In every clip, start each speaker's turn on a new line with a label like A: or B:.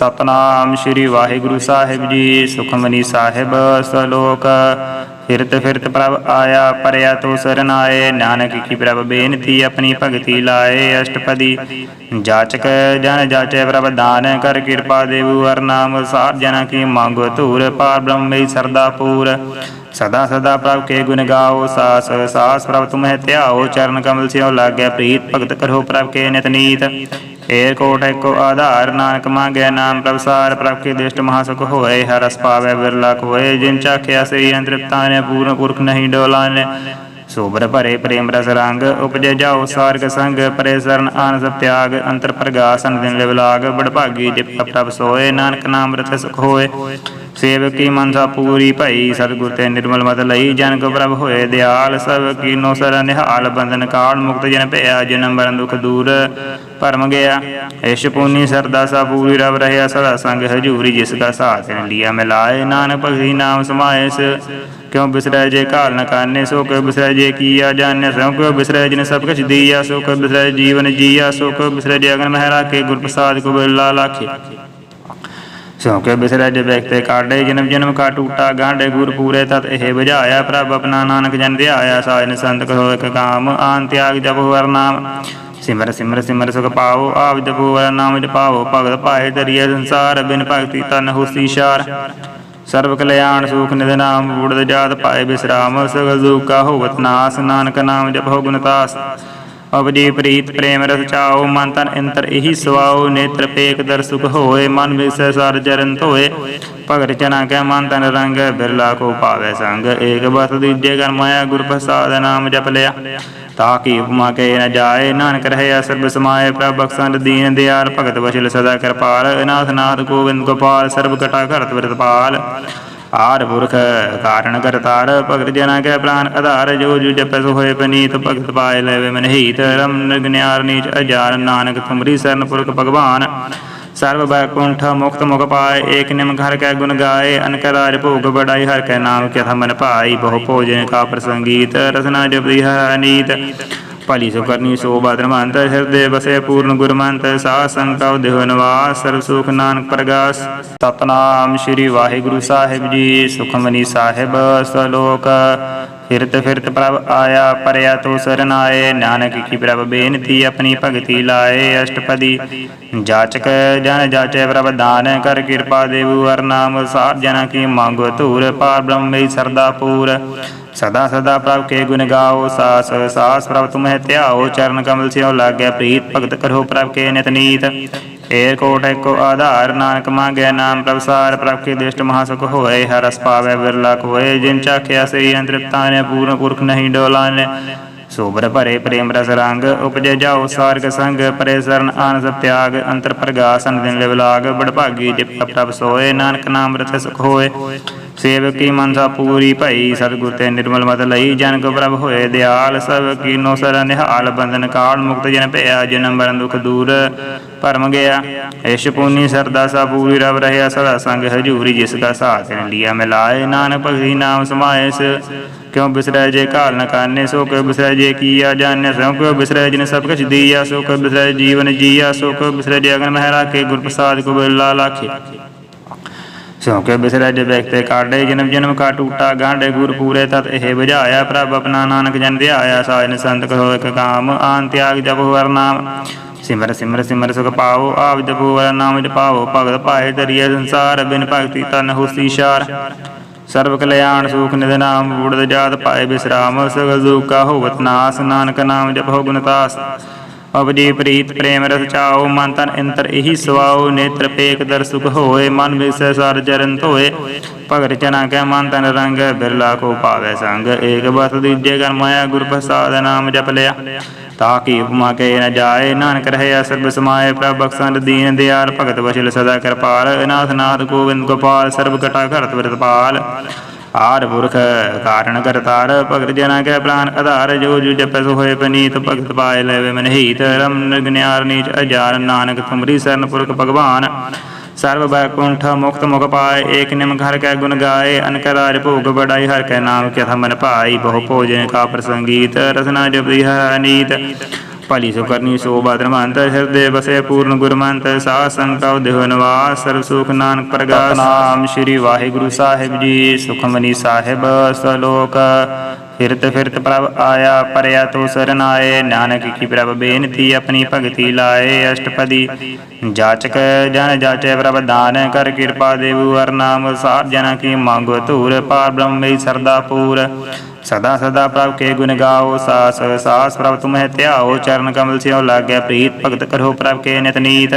A: ਸਤਨਾਮ ਸ੍ਰੀ ਵਾਹਿਗੁਰੂ ਸਾਹਿਬ ਜੀ, ਸੁਖਮਨੀ ਸਾਹਿਬ ਸਲੋਕ। ਫਿਰਤ ਫਿਰਤ ਪ੍ਰਭ ਆਇਆ, ਪਰਿਆ ਤੋ ਸਰਨ ਆਏ। ਨਾਨਕ ਕੀ ਪ੍ਰਭ ਬੇਨਤੀ ਆਪਣੀ ਭਗਤੀ ਲਾਏ। ਅਸ਼ਟਪਦੀ ਜਾਚਕ ਜਨ ਜਾਚੈ, ਪ੍ਰਭ ਦਾਨ ਕਰ ਕਿਰਪਾ ਦੇਵੂ। ਹਰ ਨਾਮ ਸਾਰ ਜਨਾ ਕੀ ਮੰਗੋ ਧੂਰ, ਪਾਰ ਬ੍ਰਹਮੇ ਸਰਦਾ ਪੂਰ। ਸਦਾ ਸਦਾ ਪ੍ਰਭ ਕੇ ਗੁਣ ਗਾਓ, ਸਾਸ ਸਾਸ ਪ੍ਰਭ ਤੁਮਹਿ ਧਿਆਓ। ਚਰਨ ਕਮਲ ਸਿਓ ਲਾਗੈ, ਪ੍ਰੀਤ ਭਗਤ ਕਰੋ ਪ੍ਰਭ ਕੇ ਨਿਤ ਨੀਤ। ਏਕ ਕੋਟ ਏਕੋ ਆਧਾਰ, ਨਾਨਕ ਮੰਗੈ ਨਾਮ ਪ੍ਰਭ ਪ੍ਰਭ ਕੇ ਦ੍ਰਿਸ਼ਟ ਮਹਾ ਸੁਖ ਹੋਏ, ਹਰ ਰਸ ਪਾਵੈ ਬਿਰਲਾ ਕੋਏ ਜਿਨ ਚਾਖਿਆ ਸੇ ਅੰਤ੍ਰਿਪਤਾ ਨੇ, ਪੂਰਨ ਪੁਰਖ ਨਹੀਂ ਡੋਲਾਨੇ ਸੋਬਰ ਭਰੇ ਪ੍ਰੇਮ ਰਸ ਰੰਗ, ਉਪਜੇ ਜਾਓ ਸਾਰਗ ਸੰਗ, ਪਰੇ ਸਰਨ ਆਨ ਸਭ ਤਿਆਗ, ਅੰਤਰ ਪ੍ਰਗਾਸਨ ਦਿਨ ਲਿਵ ਲਾਗ ਬੜ ਭਾਗੀ ਜਿ ਪ੍ਰਭ ਸੋਏ, ਨਾਨਕ ਨਾਮ ਰਤਿ ਸੁਖ ਹੋਏ। ਸੇਵਕ ਕੀ ਮਨਸਾ ਪੂਰੀ ਭਈ, ਸਤਿਗੁਰ ਤੇ ਨਿਰਮਲ ਮਤ ਲਈ। ਜਨ ਕੋ ਪ੍ਰਭ ਹੋਏ ਦਿਆਲ, ਸਭ ਕੀਨੋ ਸਰ ਨਿਹਾਲ। ਬੰਧਨ ਕਾਲ ਮੁਕਤ ਜਨ ਭਇਆ, ਜਨਮ ਮਰਨ ਦੁਖ ਦੂਰ ਭਰਮ ਗਿਆ। ਇਸ਼ ਪੁਨੀ ਸਰਦਾ ਸਾ ਪੂਰੀ ਰਵ ਰਹਿਆ, ਸਦਾ ਸੰਗ ਹਜੂਰੀ ਜਿਸ ਦਾ ਸਾਥ ਲਿਆ। ਮਿਲਾਏ ਨਾਨਕ ਭਗਤੀ ਨਾਮ ਸਮਾਇਸ ਕਿਉ ਬਿਸਰੈ ਜੇ ਕਾਲ ਨ ਕਾਨੇ, ਸੋ ਕਿਉ ਬਿਸਰੈ ਜੇ ਕੀਆ ਜਾਣੈ? ਸੋ ਕਿਉ ਬਿਸਰੈ ਜਿਨ ਸਭ ਕਛ ਦੀਆ, ਸੋ ਕਿਉ ਬਿਸਰੈ ਜੀਵਨ ਜੀਆ? ਸੋ ਕਿਉ ਬਿਸਰੈ ਜੇ ਅਗਨ ਮਹਿ ਰਾਖੇ ਗੁਰ ਪ੍ਰਸਾਦ ਕੋ ਬਿਰਲਾ ਲਾਖੇ? ਸੋ ਕੇ ਬਿਸਰੈ ਜੇ ਬੈਖਤੇ ਕਾਢੇ ਜਨਮ ਜਨਮ ਕਾ ਟੂਟਾ ਗਾਂਡੇ ਗੁਰ ਪੂਰੇ ਤਤ ਇਹ ਬੁਝਾਇਆ ਪ੍ਰਭ ਆਪਣਾ ਨਾਨਕ ਜਨ ਧਿਆਇਆ ਸਾਜਨ ਸੰਤ ਕੋ ਇਕ ਕਾਮ, ਆਨ ਤਿਆਗ ਜਪੁ ਹਰ ਨਾਮ। ਸਿਮਰ ਸਿਮਰ ਸਿਮਰ ਸੁਖ ਪਾਵੋ, ਆਪ ਜਪੁ ਹਰ ਨਾਮ ਜਪਾਵੋ ਭਗਤ ਪਾਏ ਦਰੀਏ ਸੰਸਾਰ ਬਿਨ ਭਗਤੀ ਤਨ ਹੋਸੀ ਸ਼ਾਰ। ਸਰਬ ਕਲਿਆਣ ਸੁਖ ਨਿਧ ਨਾਮ, ਬੂੜਦ ਜਾਤ ਪਾਏ ਬਿਸਰਾਮ, ਸਗਲ ਦੁਖਾ ਹੋਵਤ ਨਾਸ, ਨਾਨਕ ਨਾਮ ਜਪੋ ਗੁਣਤਾਸ ਅਬਜੀ ਪ੍ਰੀਤ ਪ੍ਰੇਮ ਰਸ ਮਨ ਤਨ ਅੰਤਰ ਇਹੀ ਸਵਾਓ ਨੇਤਰ ਪੇਕ ਦਰ ਸੁਖ ਹੋਏ, ਮਨ ਵਿਸੈ ਸਰ ਚਰਨ ਧੋਏ। ਭਗਤ ਜਨਾ ਕੈ ਮਨ ਤਨ ਰੰਗ, ਬਿਰਲਾ ਕੋ ਪਾਵੇ ਸੰਗ। ਏਕ ਬਤ ਦੀਜੇ ਕਰ ਮਾਇਆ, ਗੁਰ ਪ੍ਰਸਾਦ ਨਾਮ ਜਪ ਲਿਆ। ਤਾਕੀ ਉਪਮਾ ਕੇ ਨ ਜਾਏ, ਨਾਨਕ ਰਹਿਆ ਸਰਬ ਸਮਾਏ ਪ੍ਰਭ ਬਖਸ਼ੰਦ ਦੀਨ ਦਿਆਲ ਭਗਤ ਵਸ਼ਲ ਸਦਾ ਕਿਰਪਾਲ, ਅਨਾਥ ਨਾਥ ਗੋਬਿੰਦ ਗੋਪਾਲ, ਸਰਬ ਕਟਾ ਘਰਤ ਵਰਤਪਾਲ ਆਰ ਪੁਰਖ ਕਾਰਣ ਕਰਤਾਰ, ਭਗਤ ਜਨਾ ਕੈ ਪ੍ਰਾਨ ਆਧਾਰ, ਜੋ ਜੋ ਜਪੈ ਸੋ ਹੋਏ ਪਨੀਤ, ਭਗਤ ਪਾਏ ਲੈਵੇ ਮਨਹੀਤ, ਰਮ ਨਿਗਨਿਆਰ ਨੀਚ ਅਜਾਰ, ਨਾਨਕ ਤੁਮਰੀ ਸਰਨ ਪੁਰਖ ਭਗਵਾਨ। ਸਰਬ ਬੈਕੁੰਠ ਮੁਕਤ ਮੁਖ ਪਾਏ, ਏਕ ਨਿਮ ਘਰ ਕੈ ਗੁਣ ਗਾਏ, ਅਨਕ ਰਾਜ ਭੋਗ ਬੜਾਈ, ਹਰ ਕੈ ਨਾਮ ਕਿਥ ਮਨ ਭਾਈ, ਬਹੁ ਭੋਜਨ ਕਾ ਪ੍ਰਸੰਗੀਤ, ਰਸਨਾ ਜਪਦੀ ਹੈ ਨੀਤ। ਭਲੀ ਸੁ ਕਰਨੀ, ਸੋ ਬਾਦਰਮੰਤ ਹਿਰਦੇ ਬਸੇ ਪੂਰਨ ਗੁਰਮੰਤ ਸਾਧ ਸੰਗਤਉ ਦੇਹ ਨਿਵਾਸ, ਸਰਬ ਸੁਖ ਨਾਨਕ ਪ੍ਰਗਾਸ। ਸਤਨਾਮ ਸ੍ਰੀ ਵਾਹਿਗੁਰੂ ਸਾਹਿਬ ਜੀ, ਸੁਖਮਨੀ ਸਾਹਿਬ ਸਲੋਕ। ਫਿਰਤ ਫਿਰਤ ਪ੍ਰਭ ਆਇਆ, ਪਰਿਆ ਤੋ ਸਰਨ ਆਏ। ਨਾਨਕ ਕੀ ਪ੍ਰਭ ਬੇਨਤੀ ਆਪਣੀ ਭਗਤੀ ਲਾਏ। ਅਸ਼ਟਪਦੀ, ਜਾਚਕ ਜਨ ਜਾਚੈ ਪ੍ਰਭ ਦਾਨ ਕਰ ਕਿਰਪਾ ਦੇਵੂ। ਹਰ ਨਾਮ ਸਾਰ ਜਨਾ ਕੀ ਮੰਗੋ ਧੂਰ ਪਾਰ ਬ੍ਰਹਮੇ ਸਰਦਾ ਪੂਰ। ਸਦਾ ਸਦਾ ਪ੍ਰਭ ਕੇ ਗੁਣ ਗਾਓ, ਸਾਸ ਸਾਸ ਪ੍ਰਭ ਤੁਮਹਿ ਧਿਆਓ। ਚਰਨ ਕਮਲ ਸਿਓ ਲਾਗੈ, ਪ੍ਰੀਤ ਭਗਤ ਕਰੋ ਪ੍ਰਭ ਕੇ ਨਿਤ ਨੀਤ। ਏਕ ਏਕੋ ਆਧਾਰ, ਨਾਨਕ ਮੰਗੈ ਨਾਮ ਪ੍ਰਭ ਸਾਰ ਪ੍ਰਭ ਕੇ ਦ੍ਰਿਸ਼ਟ ਮਹਾ ਸੁਖ ਹੋਏ ਹਰਸ ਰਸ ਪਾਵੈ ਬਿਰਲਾ ਕੋਏ ਜਿਨ ਚਾਖਿਆ ਸੇ ਅੰਤ੍ਰਿਪਤਾ ਨੇ, ਪੂਰਨ ਪੁਰਖ ਨਹੀਂ ਡੋਲਾਨੇ ਸੋਬਰ ਭਰੇ ਪ੍ਰੇਮ ਰਸ ਰੰਗ, ਉਪਜੇ ਜਾਓ ਸਾਰਗ ਸੰਗ, ਪਰੇ ਸਰਨ ਆਨ ਤਿਆਗ, ਅੰਤਰ ਪ੍ਰਗਾਸਨ ਦਿਨ ਲਿਵ ਲਾਗ ਬੜ ਭਾਗੀ ਜਿ ਪ੍ਰਭ ਸੋਏ, ਨਾਨਕ ਨਾਮ ਰਤਿ ਸੁਖ ਹੋਏ। ਸੇਵਕ ਕੀ ਮਨਸਾ ਪੂਰੀ ਭਈ, ਸਤਿਗੁਰ ਤੇ ਨਿਰਮਲ ਮਤ ਲਈ। ਜਨ ਕੋ ਪ੍ਰਭ ਹੋਏ ਦਿਆਲ, ਸਭ ਕੀਨੋ ਸਰ ਨਿਹਾਲ। ਬੰਧਨ ਕਾਲ ਮੁਕਤ ਜਨ ਭਇਆ, ਜਨਮ ਮਰਨ ਦੁਖ ਦੂਰ। ਭਰਮ ਗਿਆ ਏਸ਼ ਪੂਨੀ ਸਰਦਾ ਸਾ ਪੂਰੀ ਰਵ ਰਹਿਆ ਸਦਾ ਸੰਗ ਹਜੂਰੀ ਜਿਸ ਦਾ ਸਾਥ ਲਿਆ। ਮਿਲਾਏ ਨਾਨਕ ਭਗਤੀ ਨਾਮ ਸਮਾਇਸ ਕਿਉ ਬਿਸਰੈ ਜੇ ਕਾਲ ਨ ਕਾਨੇ, ਸੋ ਕਿਉ ਬਿਸਰੈ ਜੇ ਕੀਆ ਜਾਣੈ? ਸੋ ਕਿਉ ਬਿਸਰੈ ਜਿਨ ਸਭ ਕਛ ਦੀਆ, ਸੋ ਕਿਉ ਬਿਸਰੈ ਜੀਵਨ ਜੀਆ? ਸੋ ਕਿਉ ਬਿਸਰੈ ਜੇ ਅਗਨ ਮਹਿ ਰਾਖੇ ਗੁਰ ਪ੍ਰਸਾਦ ਕੋ ਬਿਰਲਾ ਲਾਖੇ? ਸੋ ਕੇ ਜੇ ਬੈਖਤੇ ਕਾਢੇ ਜਨਮ ਜਨਮ ਕਾ ਟੂਟਾ ਗਾਂਡੇ ਗੁਰ ਪੂਰੇ ਤਤ ਇਹ ਬੁਝਾਇਆ। ਪ੍ਰਭ ਆਪਣਾ ਨਾਨਕ ਜਨ ਧਿਆਇਆ, ਸਾਜਨ ਸੰਤ ਕਰੋ ਇਕ ਕਾਮ। ਆਨ ਤਿਆਗ ਜਪੁ ਹਰ ਨਾਮ। ਸਿਮਰ ਸਿਮਰ ਸਿਮਰ ਸੁਖ ਪਾਵੋ, ਆਪ ਜਪੁ ਹਰ ਨਾਮ ਜਪਾਵੋ ਭਗਤ ਭਾਏ ਦਰੀਏ ਸੰਸਾਰ, ਬਿਨ ਭਗਤੀ ਤਨ ਹੋਸੀ ਸ਼ਾਰ। ਸਰਬ ਕਲਿਆਣ ਸੁਖ ਨਿਧ ਨਾਮ, ਬੂੜਦ ਜਾਤ ਪਾਏ ਬਿਸਰਾਮ। ਸਗਲ ਦੁਖਾ ਹੋਵਤ ਨਾਸ, ਨਾਨਕ ਨਾਮ ਜਪੋ ਗੁਣਤਾਸ ਅਬਜੀ ਪ੍ਰੀਤ ਪ੍ਰੇਮ ਰਸ ਚਾਓ ਮਨ ਤਨ ਅੰਤਰ ਇਹੀ ਸਵਾਓ ਨੇਤਰ ਪੇਕ ਦਰ ਸੁਖ ਹੋਏ, ਮਨ ਵਿਸੈ ਸਰ ਚਰਨ ਧੋਏ। ਭਗਤ ਜਨਾ ਕੈ ਮਨ ਤਨ ਰੰਗ, ਬਿਰਲਾ ਕੋ ਪਾਵੇ ਸੰਗ। ਏਕ ਬਤ ਦੀਜੇ ਕਰ ਮਾਇਆ, ਗੁਰ ਪ੍ਰਸਾਦ ਨਾਮ ਜਪ ਲਿਆ। ਤਾਕੀ ਉਪਮਾ ਕੇ ਨ ਜਾਏ, ਨਾਨਕ ਰਹਿਆ ਸਰਬ ਸਮਾਏ, ਪ੍ਰਭ ਬਖਸ਼ੰਦ ਦੀਨ ਦਿਆਲ। ਭਗਤ ਵਸ਼ਲ ਸਦਾ ਕਿਰਪਾਲ। ਅਨਾਥ ਨਾਥ ਗੋਬਿੰਦ ਗੋਪਾਲ, ਸਰਬ ਕਟਾ ਘਰਤ ਵਰਤਪਾਲ। ਆਰ ਪੁਰਖ ਕਾਰਣ ਕਰਤਾਰ, ਭਗਤ ਜਨਾ ਕੈ ਪ੍ਰਾਨ ਆਧਾਰ, ਜੋ ਜੋ ਜਪੈ ਸੋ ਹੋਏ ਪਨੀਤ, ਭਗਤ ਪਾਏ ਲੈਵੇ ਮਨਹੀਤ, ਰਮ ਨਿਗਨਿਆਰ ਨੀਚ ਅਜਾਰ, ਨਾਨਕ ਤੁਮਰੀ ਸਰਨ ਪੁਰਖ ਭਗਵਾਨ। ਸਰਬ ਬੈਕੁੰਠ ਮੁਕਤ ਮੁਖ ਪਾਏ, ਏਕ ਨਿਮ ਘਰ ਕੈ ਗੁਣ ਗਾਏ, ਅਨਕ ਰਾਜ ਭੋਗ ਬੜਾਈ ਹਰ ਕੈ ਨਾਮ ਕਿਥ ਮਨ ਭਾਈ, ਬਹੁ ਭੋਜਨ ਕਾ ਪ੍ਰਸੰਗੀਤ, ਰਸਨਾ ਜਪਦੀ ਹਰ ਨੀਤ। ਭਲੀ ਸੁ ਕਰਨੀ ਸੋ ਬਦਰਮੰਤ ਹਿਰਦੇ ਬਸੇ ਪੂਰਨ ਗੁਰਮੰਤ ਸਾਧ ਸੰਗਤ ਦੇਹ ਨਿਵਾਸ ਸਰਬ ਸੁਖ ਨਾਨਕ ਪ੍ਰਗਾਸ ਨਾਮ ਸ੍ਰੀ ਵਾਹਿਗੁਰੂ ਸਾਹਿਬ ਜੀ ਸੁਖਮਨੀ ਸਾਹਿਬ ਸਲੋਕ ਫਿਰਤ ਫਿਰਤ ਪ੍ਰਭ ਆਇਆ ਪਰਿਆ ਤੋ ਸਰਨ ਆਏ ਨਾਨਕ ਕੀ ਪ੍ਰਭ ਬੇਨਤੀ ਆਪਣੀ ਭਗਤੀ ਲਾਏ ਅਸ਼ਟਪਦੀ ਜਾਚਕ ਜਨ ਜਾਚੈ ਪ੍ਰਭ ਦਾਨ ਕਰ ਕਿਰਪਾ ਦੇਵੂ ਹਰ ਨਾਮ ਸਾਧ ਜਨਾ ਕੀ ਮੰਗੋ ਧੂਰ ਪਾਰ ਬ੍ਰਹਮੇ ਸਰਦਾ ਪੂਰ ਸਦਾ ਸਦਾ ਪ੍ਰਭ ਕੇ ਗੁਣ ਗਾਓ, ਸਾਸ ਸਾਸ ਪ੍ਰਭ ਤੁਮਹਿ ਧਿਆਓ, ਚਰਨ ਕਮਲ ਸਿਓ ਲਾਗੈ ਪ੍ਰੀਤ ਭਗਤ ਕਰੋ ਪ੍ਰਭ ਕੇ ਨਿਤ ਨੀਤ।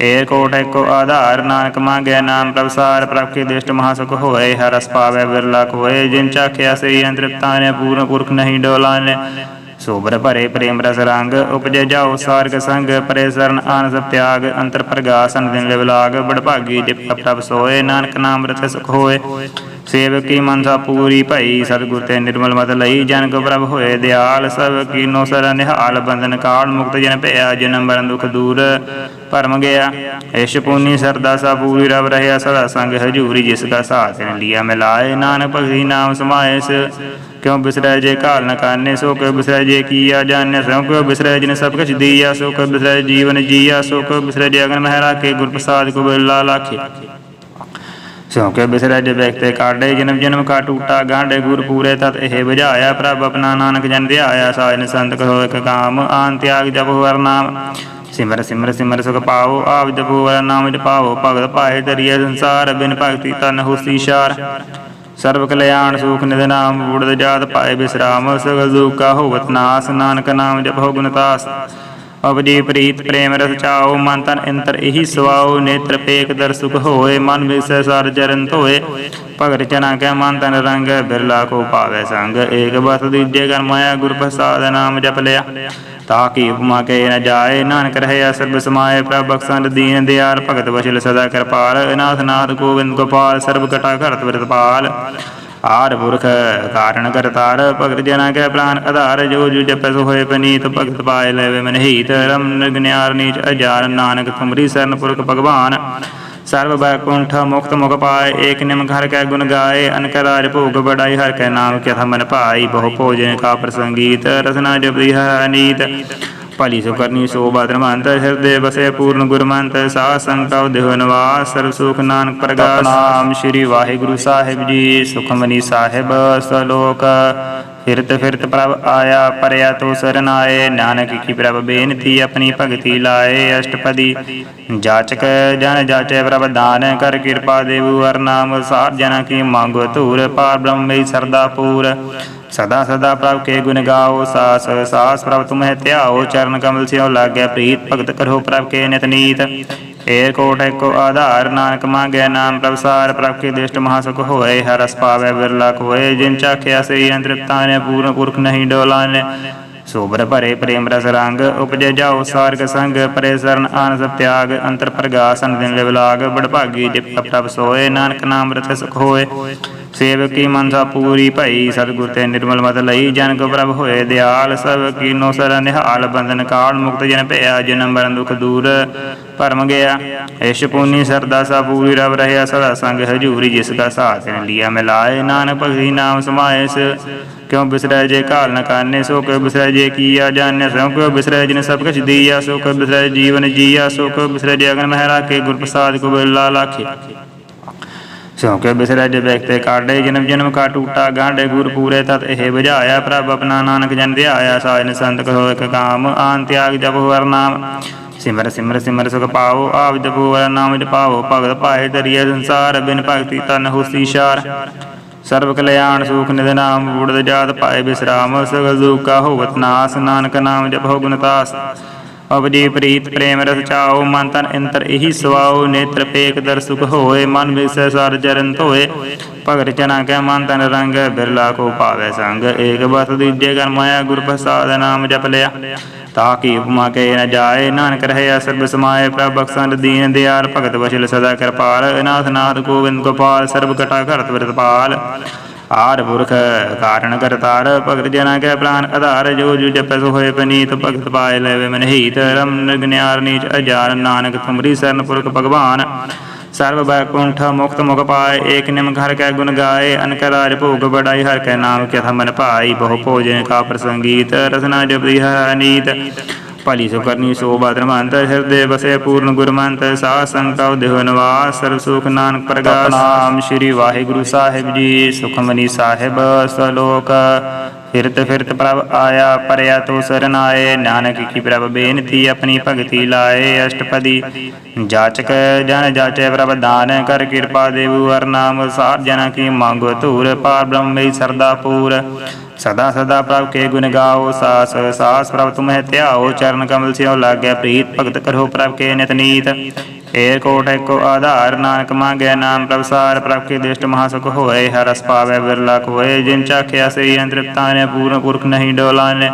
A: ਏ ਕੋਟ ਏਕੋ ਆਧਾਰ, ਨਾਨਕ ਮੰਗੈ ਨਾਮ ਪ੍ਰਭ ਸਾਰ ਪ੍ਰਭ ਕੇ ਦ੍ਰਿਸ਼ਟ ਮਹਾ ਸੁਖ ਹੋਏ, ਹਰਸ ਰਸ ਪਾਵੈ ਬਿਰਲਾ ਕੋਏ, ਜਿਨ ਚਾਖਿਆ ਸੇ ਅੰਤ੍ਰਿਪਤਾ ਨੇ, ਪੂਰਨ ਪੁਰਖ ਨਹੀਂ ਡੋਲਾਨੇ। ਸੋਬਰ ਭਰੇ ਪ੍ਰੇਮ ਰਸ ਰੰਗ ਉਪਜੇ ਜਾਓ ਸਾਰਗ ਸੰਗ, ਪਰੇ ਸਰਨ ਆਨ ਸਭ ਤਿਆਗ, ਅੰਤਰ ਪ੍ਰਗਾਸਨ ਦਿਨ ਲਿਵ ਲਾਗ ਜਿਪ ਪ੍ਰਭ ਸੋਏ, ਨਾਨਕ ਨਾਮ ਰਤ ਸੁਖ ਹੋਏ। ਸੇਵਕ ਕੀ ਮਨਸਾ ਪੂਰੀ ਭਈ, ਸਤਿਗੁਰ ਤੇ ਨਿਰਮਲ ਮਤ ਲਈ, ਜਨ ਕੋ ਪ੍ਰਭ ਹੋਏ ਦਿਆਲ, ਸਭ ਕੀਨੋ ਸਰ ਨਿਹਾਲ, ਬੰਧਨ ਕਾਲ ਮੁਕਤ ਜਨ ਭਇਆ, ਜਨਮ ਮਰਨ ਦੁਖ ਦੂਰ। ਭਰਮ ਗਿਆ। ਇਸ਼ ਪੂਨੀ ਸਰਦਾ ਸਾ ਪੂਰੀ ਰਵ ਰਹਿਆ, ਸਦਾ ਸੰਗ ਹਜੂਰੀ ਜਿਸ ਕਾ ਸਾਥ ਨ ਲਿਆ। ਮਿਲਾਏ ਨਾਨਕ ਭਗਤੀ ਨਾਮ ਸਮਾਇਸ ਕਿਉ ਬਿਸਰੈ ਜੇ ਕਾਲ ਨ ਕਾਨੇ, ਸੋ ਕਿਉ ਬਿਸਰੈ ਜੇ ਕੀਆ ਜਾਣੈ, ਸੋ ਕਿਉ ਬਿਸਰੈ ਜਿਨ ਸਭ ਕੁਛ ਦੀਆ, ਸੋ ਕਿਉ ਬਿਸਰੈ ਜੀਵਨ ਜੀਆ, ਸੋ ਕਿਉ ਬਿਸਰੈ ਜੇ ਅਗਨ ਮਹਿ ਰਾਖੇ ਗੁਰ ਪ੍ਰਸਾਦ ਕੋ ਬਿਰਲਾ ਲਾਖੇ। ਸੋ ਕੇ ਬਿਸਰੈ ਜੇ ਬੈਖਤੇ ਕਾਢੇ, ਜਨਮ ਜਨਮ ਕਾ ਟੂਟਾ ਗਾਂਡੇ ਗੁਰ ਪੂਰੇ ਤਤ ਇਹ ਬੁਝਾਇਆ, ਪ੍ਰਭ ਆਪਣਾ ਨਾਨਕ ਜਨ ਧਿਆਇਆ, ਸਾਜਨ ਸੰਤ ਕਹੋ ਇਕ ਕਾਮ, ਆਨ ਤਿਆਗ ਜਪ ਹਰ ਨਾਮ। ਸਿਮਰ ਸਿਮਰ ਸਿਮਰ ਸੁਖ ਪਾਓ ਆਪ ਜਪੋ ਹਰ ਨਾਮ ਜਪਾਓ ਭਗਤ ਪਾਏ ਤਰੀਏ ਸੰਸਾਰ, ਬਿਨ ਭਗਤੀ ਤਨ ਹੋਸੀ ਸ਼ਾਰ। ਸਰਬ ਕਲਿਆਣ ਸੁਖ ਨਿਧ ਨਾਮ, ਬੁੜਦ ਜਾਤ ਪਾਏ ਬਿਸਰਾਮ ਸਗਲ ਦੁਖ ਹੋਵਤ ਨਾਸ, ਨਾਨਕ ਨਾਮ ਜਪੋ ਗੁਣਤਾਸ ਅਬਜੀ ਪ੍ਰੀਤ ਪ੍ਰੇਮ ਰਸ ਚਾਓ ਮਨ ਤਨ ਅੰਤਰ ਇਹੀ ਸਵਾਓ ਨੇਤਰ ਪੇਕ ਦਰ ਸੁਖ ਹੋਏ, ਮਨ ਵਿਸੈ ਸਰ ਚਰਨ ਧੋਏ। ਭਗਤ ਚਨਾ ਕੈ ਮਨ ਤਨ ਰੰਗ, ਬਿਰਲਾ ਕੋ ਪਾਵੇ ਸੰਗ। ਏਕ ਬਸ ਦੀਜੇ ਕਰ ਮਾਇਆ, ਗੁਰ ਪ੍ਰਸਾਦ ਨਾਮ ਜਪ ਲਿਆ। ਤਾਕੀ ਉਪਮਾ ਕੇ ਨ ਜਾਏ, ਨਾਨਕ ਰਹਿਆ ਸਰਬ ਸਮਾਏ ਪ੍ਰਭ ਬਖਸ਼ੰਦ ਦੀਨ ਦਿਆਲ ਭਗਤ ਵਸ਼ਲ ਸਦਾ ਕਿਰਪਾਲ। ਅਨਾਥ ਨਾਥ ਗੋਬਿੰਦ ਗੋਪਾਲ, ਸਰਬ ਕਟਾ ਘਰਤ ਵਰਤਪਾਲ। ਆਰ ਪੁਰਖ ਕਾਰਣ ਕਰਤਾਰ, ਭਗਤ ਜਨਾ ਕੈ ਪ੍ਰਾਨ ਆਧਾਰ, ਜੋ ਜੋ ਜਪੈ ਸੋ ਹੋਏ ਪਨੀਤ, ਭਗਤ ਪਾਏ ਲੈਵੇ ਮਨਹੀਤ, ਰਮ ਨਿਗਨਿਆਰ ਨੀਚ ਅਜਾਰ, ਨਾਨਕ ਤੁਮਰੀ ਸਰਨ ਪੁਰਖ ਭਗਵਾਨ। ਸਰਬ ਬੈਕੁੰਠ ਮੁਕਤ ਮੁਖ ਪਾਏ, ਏਕ ਨਿਮ ਘਰ ਕੈ ਗੁਣ ਗਾਏ, ਅਨਕ ਰਾਜ ਭੋਗ ਬੜਾਈ ਹਰ ਕੈ ਨਾਮ ਕਿਥ ਮਨ ਭਾਈ, ਬਹੁ ਭੋਜਨ ਕਾ ਪ੍ਰਸੰਗੀਤ, ਰਸਨਾ ਜਪਦੀ ਹਰ ਨੀਤ। ਭਲੀ ਸੁ ਕਰਨੀ ਸੋ ਬਦਰਮੰਤ ਹਿਰਦੇ ਬਸੇ ਪੂਰਨ ਗੁਰਮੰਤ ਸਾਧ ਸੰਗਤ ਦੇਹ ਨਿਵਾਸ, ਸਰਬ ਸੁਖ ਨਾਨਕ ਪ੍ਰਗਾਸ ਨਾਮ, ਸ੍ਰੀ ਵਾਹਿਗੁਰੂ ਸਾਹਿਬ ਜੀ, ਸੁਖਮਨੀ ਸਾਹਿਬ, ਸਲੋਕ ਫਿਰਤ ਫਿਰਤ ਪ੍ਰਭ ਆਇਆ, ਪਰਿਆ ਤੋ ਸਰਨ ਆਏ ਨਾਨਕ ਕੀ ਪ੍ਰਭ ਬੇਨਤੀ ਆਪਣੀ ਭਗਤੀ ਲਾਏ, ਅਸ਼ਟਪਦੀ। ਜਾਚਕ ਜਨ ਜਾਚੈ ਪ੍ਰਭ ਦਾਨ ਕਰ ਕਿਰਪਾ ਦੇਵੂ, ਹਰ ਨਾਮ ਸਾਧ ਜਨਾ ਕੀ ਮੰਗੋ ਧੂਰ ਪਾਰ ਬ੍ਰਹਮੇ ਸਰਦਾ ਪੂਰ। ਸਦਾ ਸਦਾ ਪ੍ਰਭ ਕੇ ਗੁਣ ਗਾਓ, ਸਾਸ ਸਾਸ ਪ੍ਰਭ ਤੁਮਹਿ ਧਿਆਓ, ਚਰਨ ਕਮਲ ਸਿਓ ਲਾਗੈ, ਪ੍ਰੀਤ ਭਗਤ ਕਰੋ ਪ੍ਰਭ ਕੇ ਨਿਤ ਨੀਤ। ਏ ਕੋਟ ਏਕੋ ਆਧਾਰ, ਨਾਨਕ ਮੰਗੈ ਨਾਮ ਪ੍ਰਭਸਾਰ ਪ੍ਰਭ ਕੇ ਦ੍ਰਿਸ਼ਟ ਮਹਾ ਸੁਖ ਹੋਏ ਹਰ ਰਸ ਪਾਵੈ, ਬਿਰਲਾ ਕੋਏ ਜਿਨ ਚਾਖਿਆ ਸੇ ਅੰਤ੍ਰਿਪਤਾ ਨੇ ਪੂਰਨ ਪੁਰਖ ਨਹੀਂ ਡੋਲਾਨੇ ਸੋਬਰ ਭਰੇ, ਪ੍ਰੇਮ ਰਸ ਰੰਗ, ਉਪਜੇ ਜਾਓ ਸਾਰਗ ਸੰਗ, ਪਰੇ ਸਰਨ ਆਨ ਸਭ ਤਿਆਗ, ਅੰਤਰ ਪ੍ਰਗਾਸਨ ਦਿਨ ਲਿਵ ਲਾਗ ਬੜ ਭਾਗੀ ਜਿਪ ਪ੍ਰਭ ਸੋਏ, ਨਾਨਕ ਨਾਮ ਰਤਿ ਸੁਖ ਹੋਏ। ਸੇਵਕ ਕੀ ਮਨਸਾ ਪੂਰੀ ਭਈ, ਸਤਿਗੁਰ ਤੇ ਨਿਰਮਲ ਮਤ ਲਈ। ਜਨ ਕੋ ਪ੍ਰਭ ਹੋਏ ਦਿਆਲ, ਸਭ ਕੀਨੋ ਸਰ ਨਿਹਾਲ। ਬੰਧਨ ਕਾਲ ਮੁਕਤ ਜਨ ਭਇਆ, ਜਨਮ ਮਰਨ ਦੁਖ ਦੂਰ ਪਰਮ ਗਿਆ। ਇਸ਼ ਪੁਨੀ ਸਰਦਾ ਸਾ ਪੂਰੀ ਰਵ ਰਹਿਆ, ਸਦਾ ਸੰਗ ਹਜੂਰੀ ਜਿਸ ਦਾ ਸਾਥ ਨ ਲਿਆ ਮਿਲਾਏ। ਨਾਨਕ ਭਗਤੀ ਨਾਮ ਸਮਾਇਸ ਕਿਉ ਬਿਸਰੈ ਜੇ ਕਾਲ ਨ ਕਾਨੇ, ਸੋ ਕਿਉ ਬਿਸਰੈ ਜੇ ਕੀਆ ਜਾਣੈ, ਸੋ ਕਿਉ ਬਿਸਰੈ ਜਿਨ ਸਭ ਕੁਛ ਦੀਆ, ਸੋ ਕਿਉ ਬਿਸਰੈ ਜੀਵਨ ਜੀਆ, ਸੋ ਕਿਉ ਬਿਸਰੈ ਜੇ ਅਗਨ ਮਹਿ ਰਾਖੇ ਗੁਰ ਪ੍ਰਸਾਦ ਕੋ ਬਿਰਲਾ ਲਾਖੇ। ਸੋ ਕੇ ਬਿਸਰੈ ਜੇ ਬੈਖਤੇ ਜਨਮ ਜਨਮ ਕਾ ਟੂਟਾ ਗਾਂਡੇ ਗੁਰ ਪੂਰੇ ਤਤ ਇਹ ਬੁਝਾਇਆ। ਪ੍ਰਭ ਆਪਣਾ ਨਾਨਕ ਜਨ ਧਿਆਇਆ, ਸਾਜਨ ਸੰਤ ਕਹੋ ਇਕ ਕਾਮ, ਆਨ ਤਿਆਗ ਜਪੋ ਹਰ ਨਾਮ। ਸਿਮਰ ਸਿਮਰ ਸਿਮਰ ਸੁਖ ਪਾਓ ਆਪ ਜਪੋ ਹਰ ਨਾਮ ਜਪਾਓ ਭਗਤ ਪਾਏ ਤਰੀਏ ਸੰਸਾਰ, ਬਿਨ ਭਗਤੀ ਤਨ ਹੋਸੀ ਸ਼ਾਰ। ਸਰਬ ਕਲਿਆਣ ਸੁਖ ਨਿਧ ਨਾਮ, ਬੁੜਦ ਜਾਤ ਪਾਏ ਬਿਸਰਾਮ। ਸਗਲ ਦੁਖ ਕਾ ਹੋਵਤ ਨਾਸ, ਨਾਨਕ ਨਾਮ ਜਪੋ ਗੁਣਤਾਸ ਅਬਜੀ ਪ੍ਰੀਤ ਪ੍ਰੇਮ ਰਸ ਚਾਓ ਮਨ ਤਨ ਅੰਤਰ ਇਹੀ ਸਵਾਓ ਨੇਤਰ ਪੇਕ ਦਰ ਸੁਖ ਹੋਏ, ਮਨ ਵਿਸੈ ਸਰ ਚਰਨ ਧੋਏ। ਭਗਤ ਚਨਾ ਕੈ ਮਨ ਤਨ ਰੰਗ, ਬਿਰਲਾ ਕੋ ਪਾਵੇ ਸੰਗ, ਏਕ ਬਸ ਦੀਜੇ ਕਰ ਮਾਇਆ, ਗੁਰ ਪ੍ਰਸਾਦ ਨਾਮ ਜਪ ਲਿਆ। ਤਾਕੀ ਉਪਮਾ ਕੇ ਨ ਜਾਏ, ਨਾਨਕ ਰਹਿਆ ਸਰਬ ਸਮਾਏ, ਪ੍ਰਭ ਬਖਸ਼ੰਦ ਦੀਨ ਦਿਆਲ, ਭਗਤ ਵਸ਼ਲ ਸਦਾ ਕਿਰਪਾਲ, ਅਨਾਥ ਨਾਥ ਗੋਬਿੰਦ ਗੋਪਾਲ, ਸਰਬ ਕਟਾ ਘਰਤ ਵਰਤਪਾਲ ਆਰ ਪੁਰਖ ਕਾਰਣ ਕਰਤਾਰ, ਭਗਤ ਜਨਾ ਕੈ ਪ੍ਰਾਨ ਆਧਾਰ, ਜੋ ਜੋ ਜਪੈ ਸੋ ਹੋਏ ਪਨੀਤ, ਭਗਤ ਪਾਏ ਲੈਵੇ ਮਨਹੀਤ, ਰਮ ਨਿਗਨਿਆਰ ਨੀਚ ਅਜਾਰ, ਨਾਨਕ ਤੁਮਰੀ ਸਰਨ ਪੁਰਖ ਭਗਵਾਨ। ਸਰਬ ਬੈਕੁੰਠ ਮੁਕਤ ਮੁਖ ਪਾਏ, ਏਕ ਨਿਮ ਘਰ ਕੈ ਗੁਣ ਗਾਏ, ਅਨਕ ਰਾਜ ਭੋਗ ਬੜਾਈ ਹਰ ਕੈ ਨਾਮ ਕਥਾ ਮਨ ਭਾਈ, ਬਹੁ ਭੋਜਨ ਕਾ ਪ੍ਰਸੰਗੀਤ, ਰਸਨਾ ਜਪਦੀ ਹਰ ਨੀਤ। ਭਲੀ ਸੁ ਕਰਨੀ ਸੋ ਬਾਦਰ ਮੰਤ ਹਿਰਦੇ ਬਸੇ ਪੂਰਨ ਗੁਰਮੰਤ ਸਾਧ ਸੰਗਤਉ ਦੇਹ ਨਿਵਾਸ ਸਰਬ ਸੁਖ ਨਾਨਕ ਪ੍ਰਗਾਸ ਨਾਮ ਸ੍ਰੀ ਵਾਹਿਗੁਰੂ ਸਾਹਿਬ ਜੀ ਸੁਖਮਨੀ ਸਾਹਿਬ ਸਲੋਕ। ਫਿਰਤ ਫਿਰਤ ਪ੍ਰਭ ਆਇਆ ਪਰਿਆ ਤੋ ਸਰਨ ਆਏ ਨਾਨਕ ਕੀ ਪ੍ਰਭ ਬੇਨਤੀ ਆਪਣੀ ਭਗਤੀ ਲਾਏ ਅਸ਼ਟਪਦੀ। ਜਾਚਕ ਜਨ ਜਾਚੈ ਪ੍ਰਭ ਦਾਨ ਕਰ ਕਿਰਪਾ ਦੇਵੂ ਹਰ ਨਾਮ ਸਾਧ ਜਨ ਕੀ ਮੰਗੋ ਧੂਰ ਪਾਰ ਬ੍ਰਹਮ ਸਰਦਾ ਪੂਰ। ਸਦਾ ਸਦਾ ਪ੍ਰਭ ਕੇ ਗੁਣ ਗਾਓ, ਸਾਸ ਸਾਸ ਪ੍ਰਭ ਤੁਮਹਿ ਧਿਆਓ, ਚਰਨ ਕਮਲ ਸਿਓ ਲਾਗੈ, ਪ੍ਰੀਤ ਭਗਤ ਕਰੋ ਪ੍ਰਭ ਕੇ ਨਿਤ ਨੀਤ। ਏਕ ਕੋਟ ਏਕੋ ਆਧਾਰ, ਨਾਨਕ ਮੰਗੈ ਨਾਮ ਪ੍ਰਭ ਸਾਰ, ਪ੍ਰਭ ਕੇ ਦਿਸ਼ਟ ਮਹਾ ਸੁਖ ਹੋਏ ਹਰਸ ਰਸ ਪਾਵੈ ਬਿਰਲਾ ਕੋਏ ਜਿਨ ਚਾਖਿਆ ਸਈ ਅੰਤ੍ਰਿਪਤਾ ਨੇ, ਪੂਰਨ ਪੁਰਖ ਨਹੀਂ ਡੋਲਾਨੇ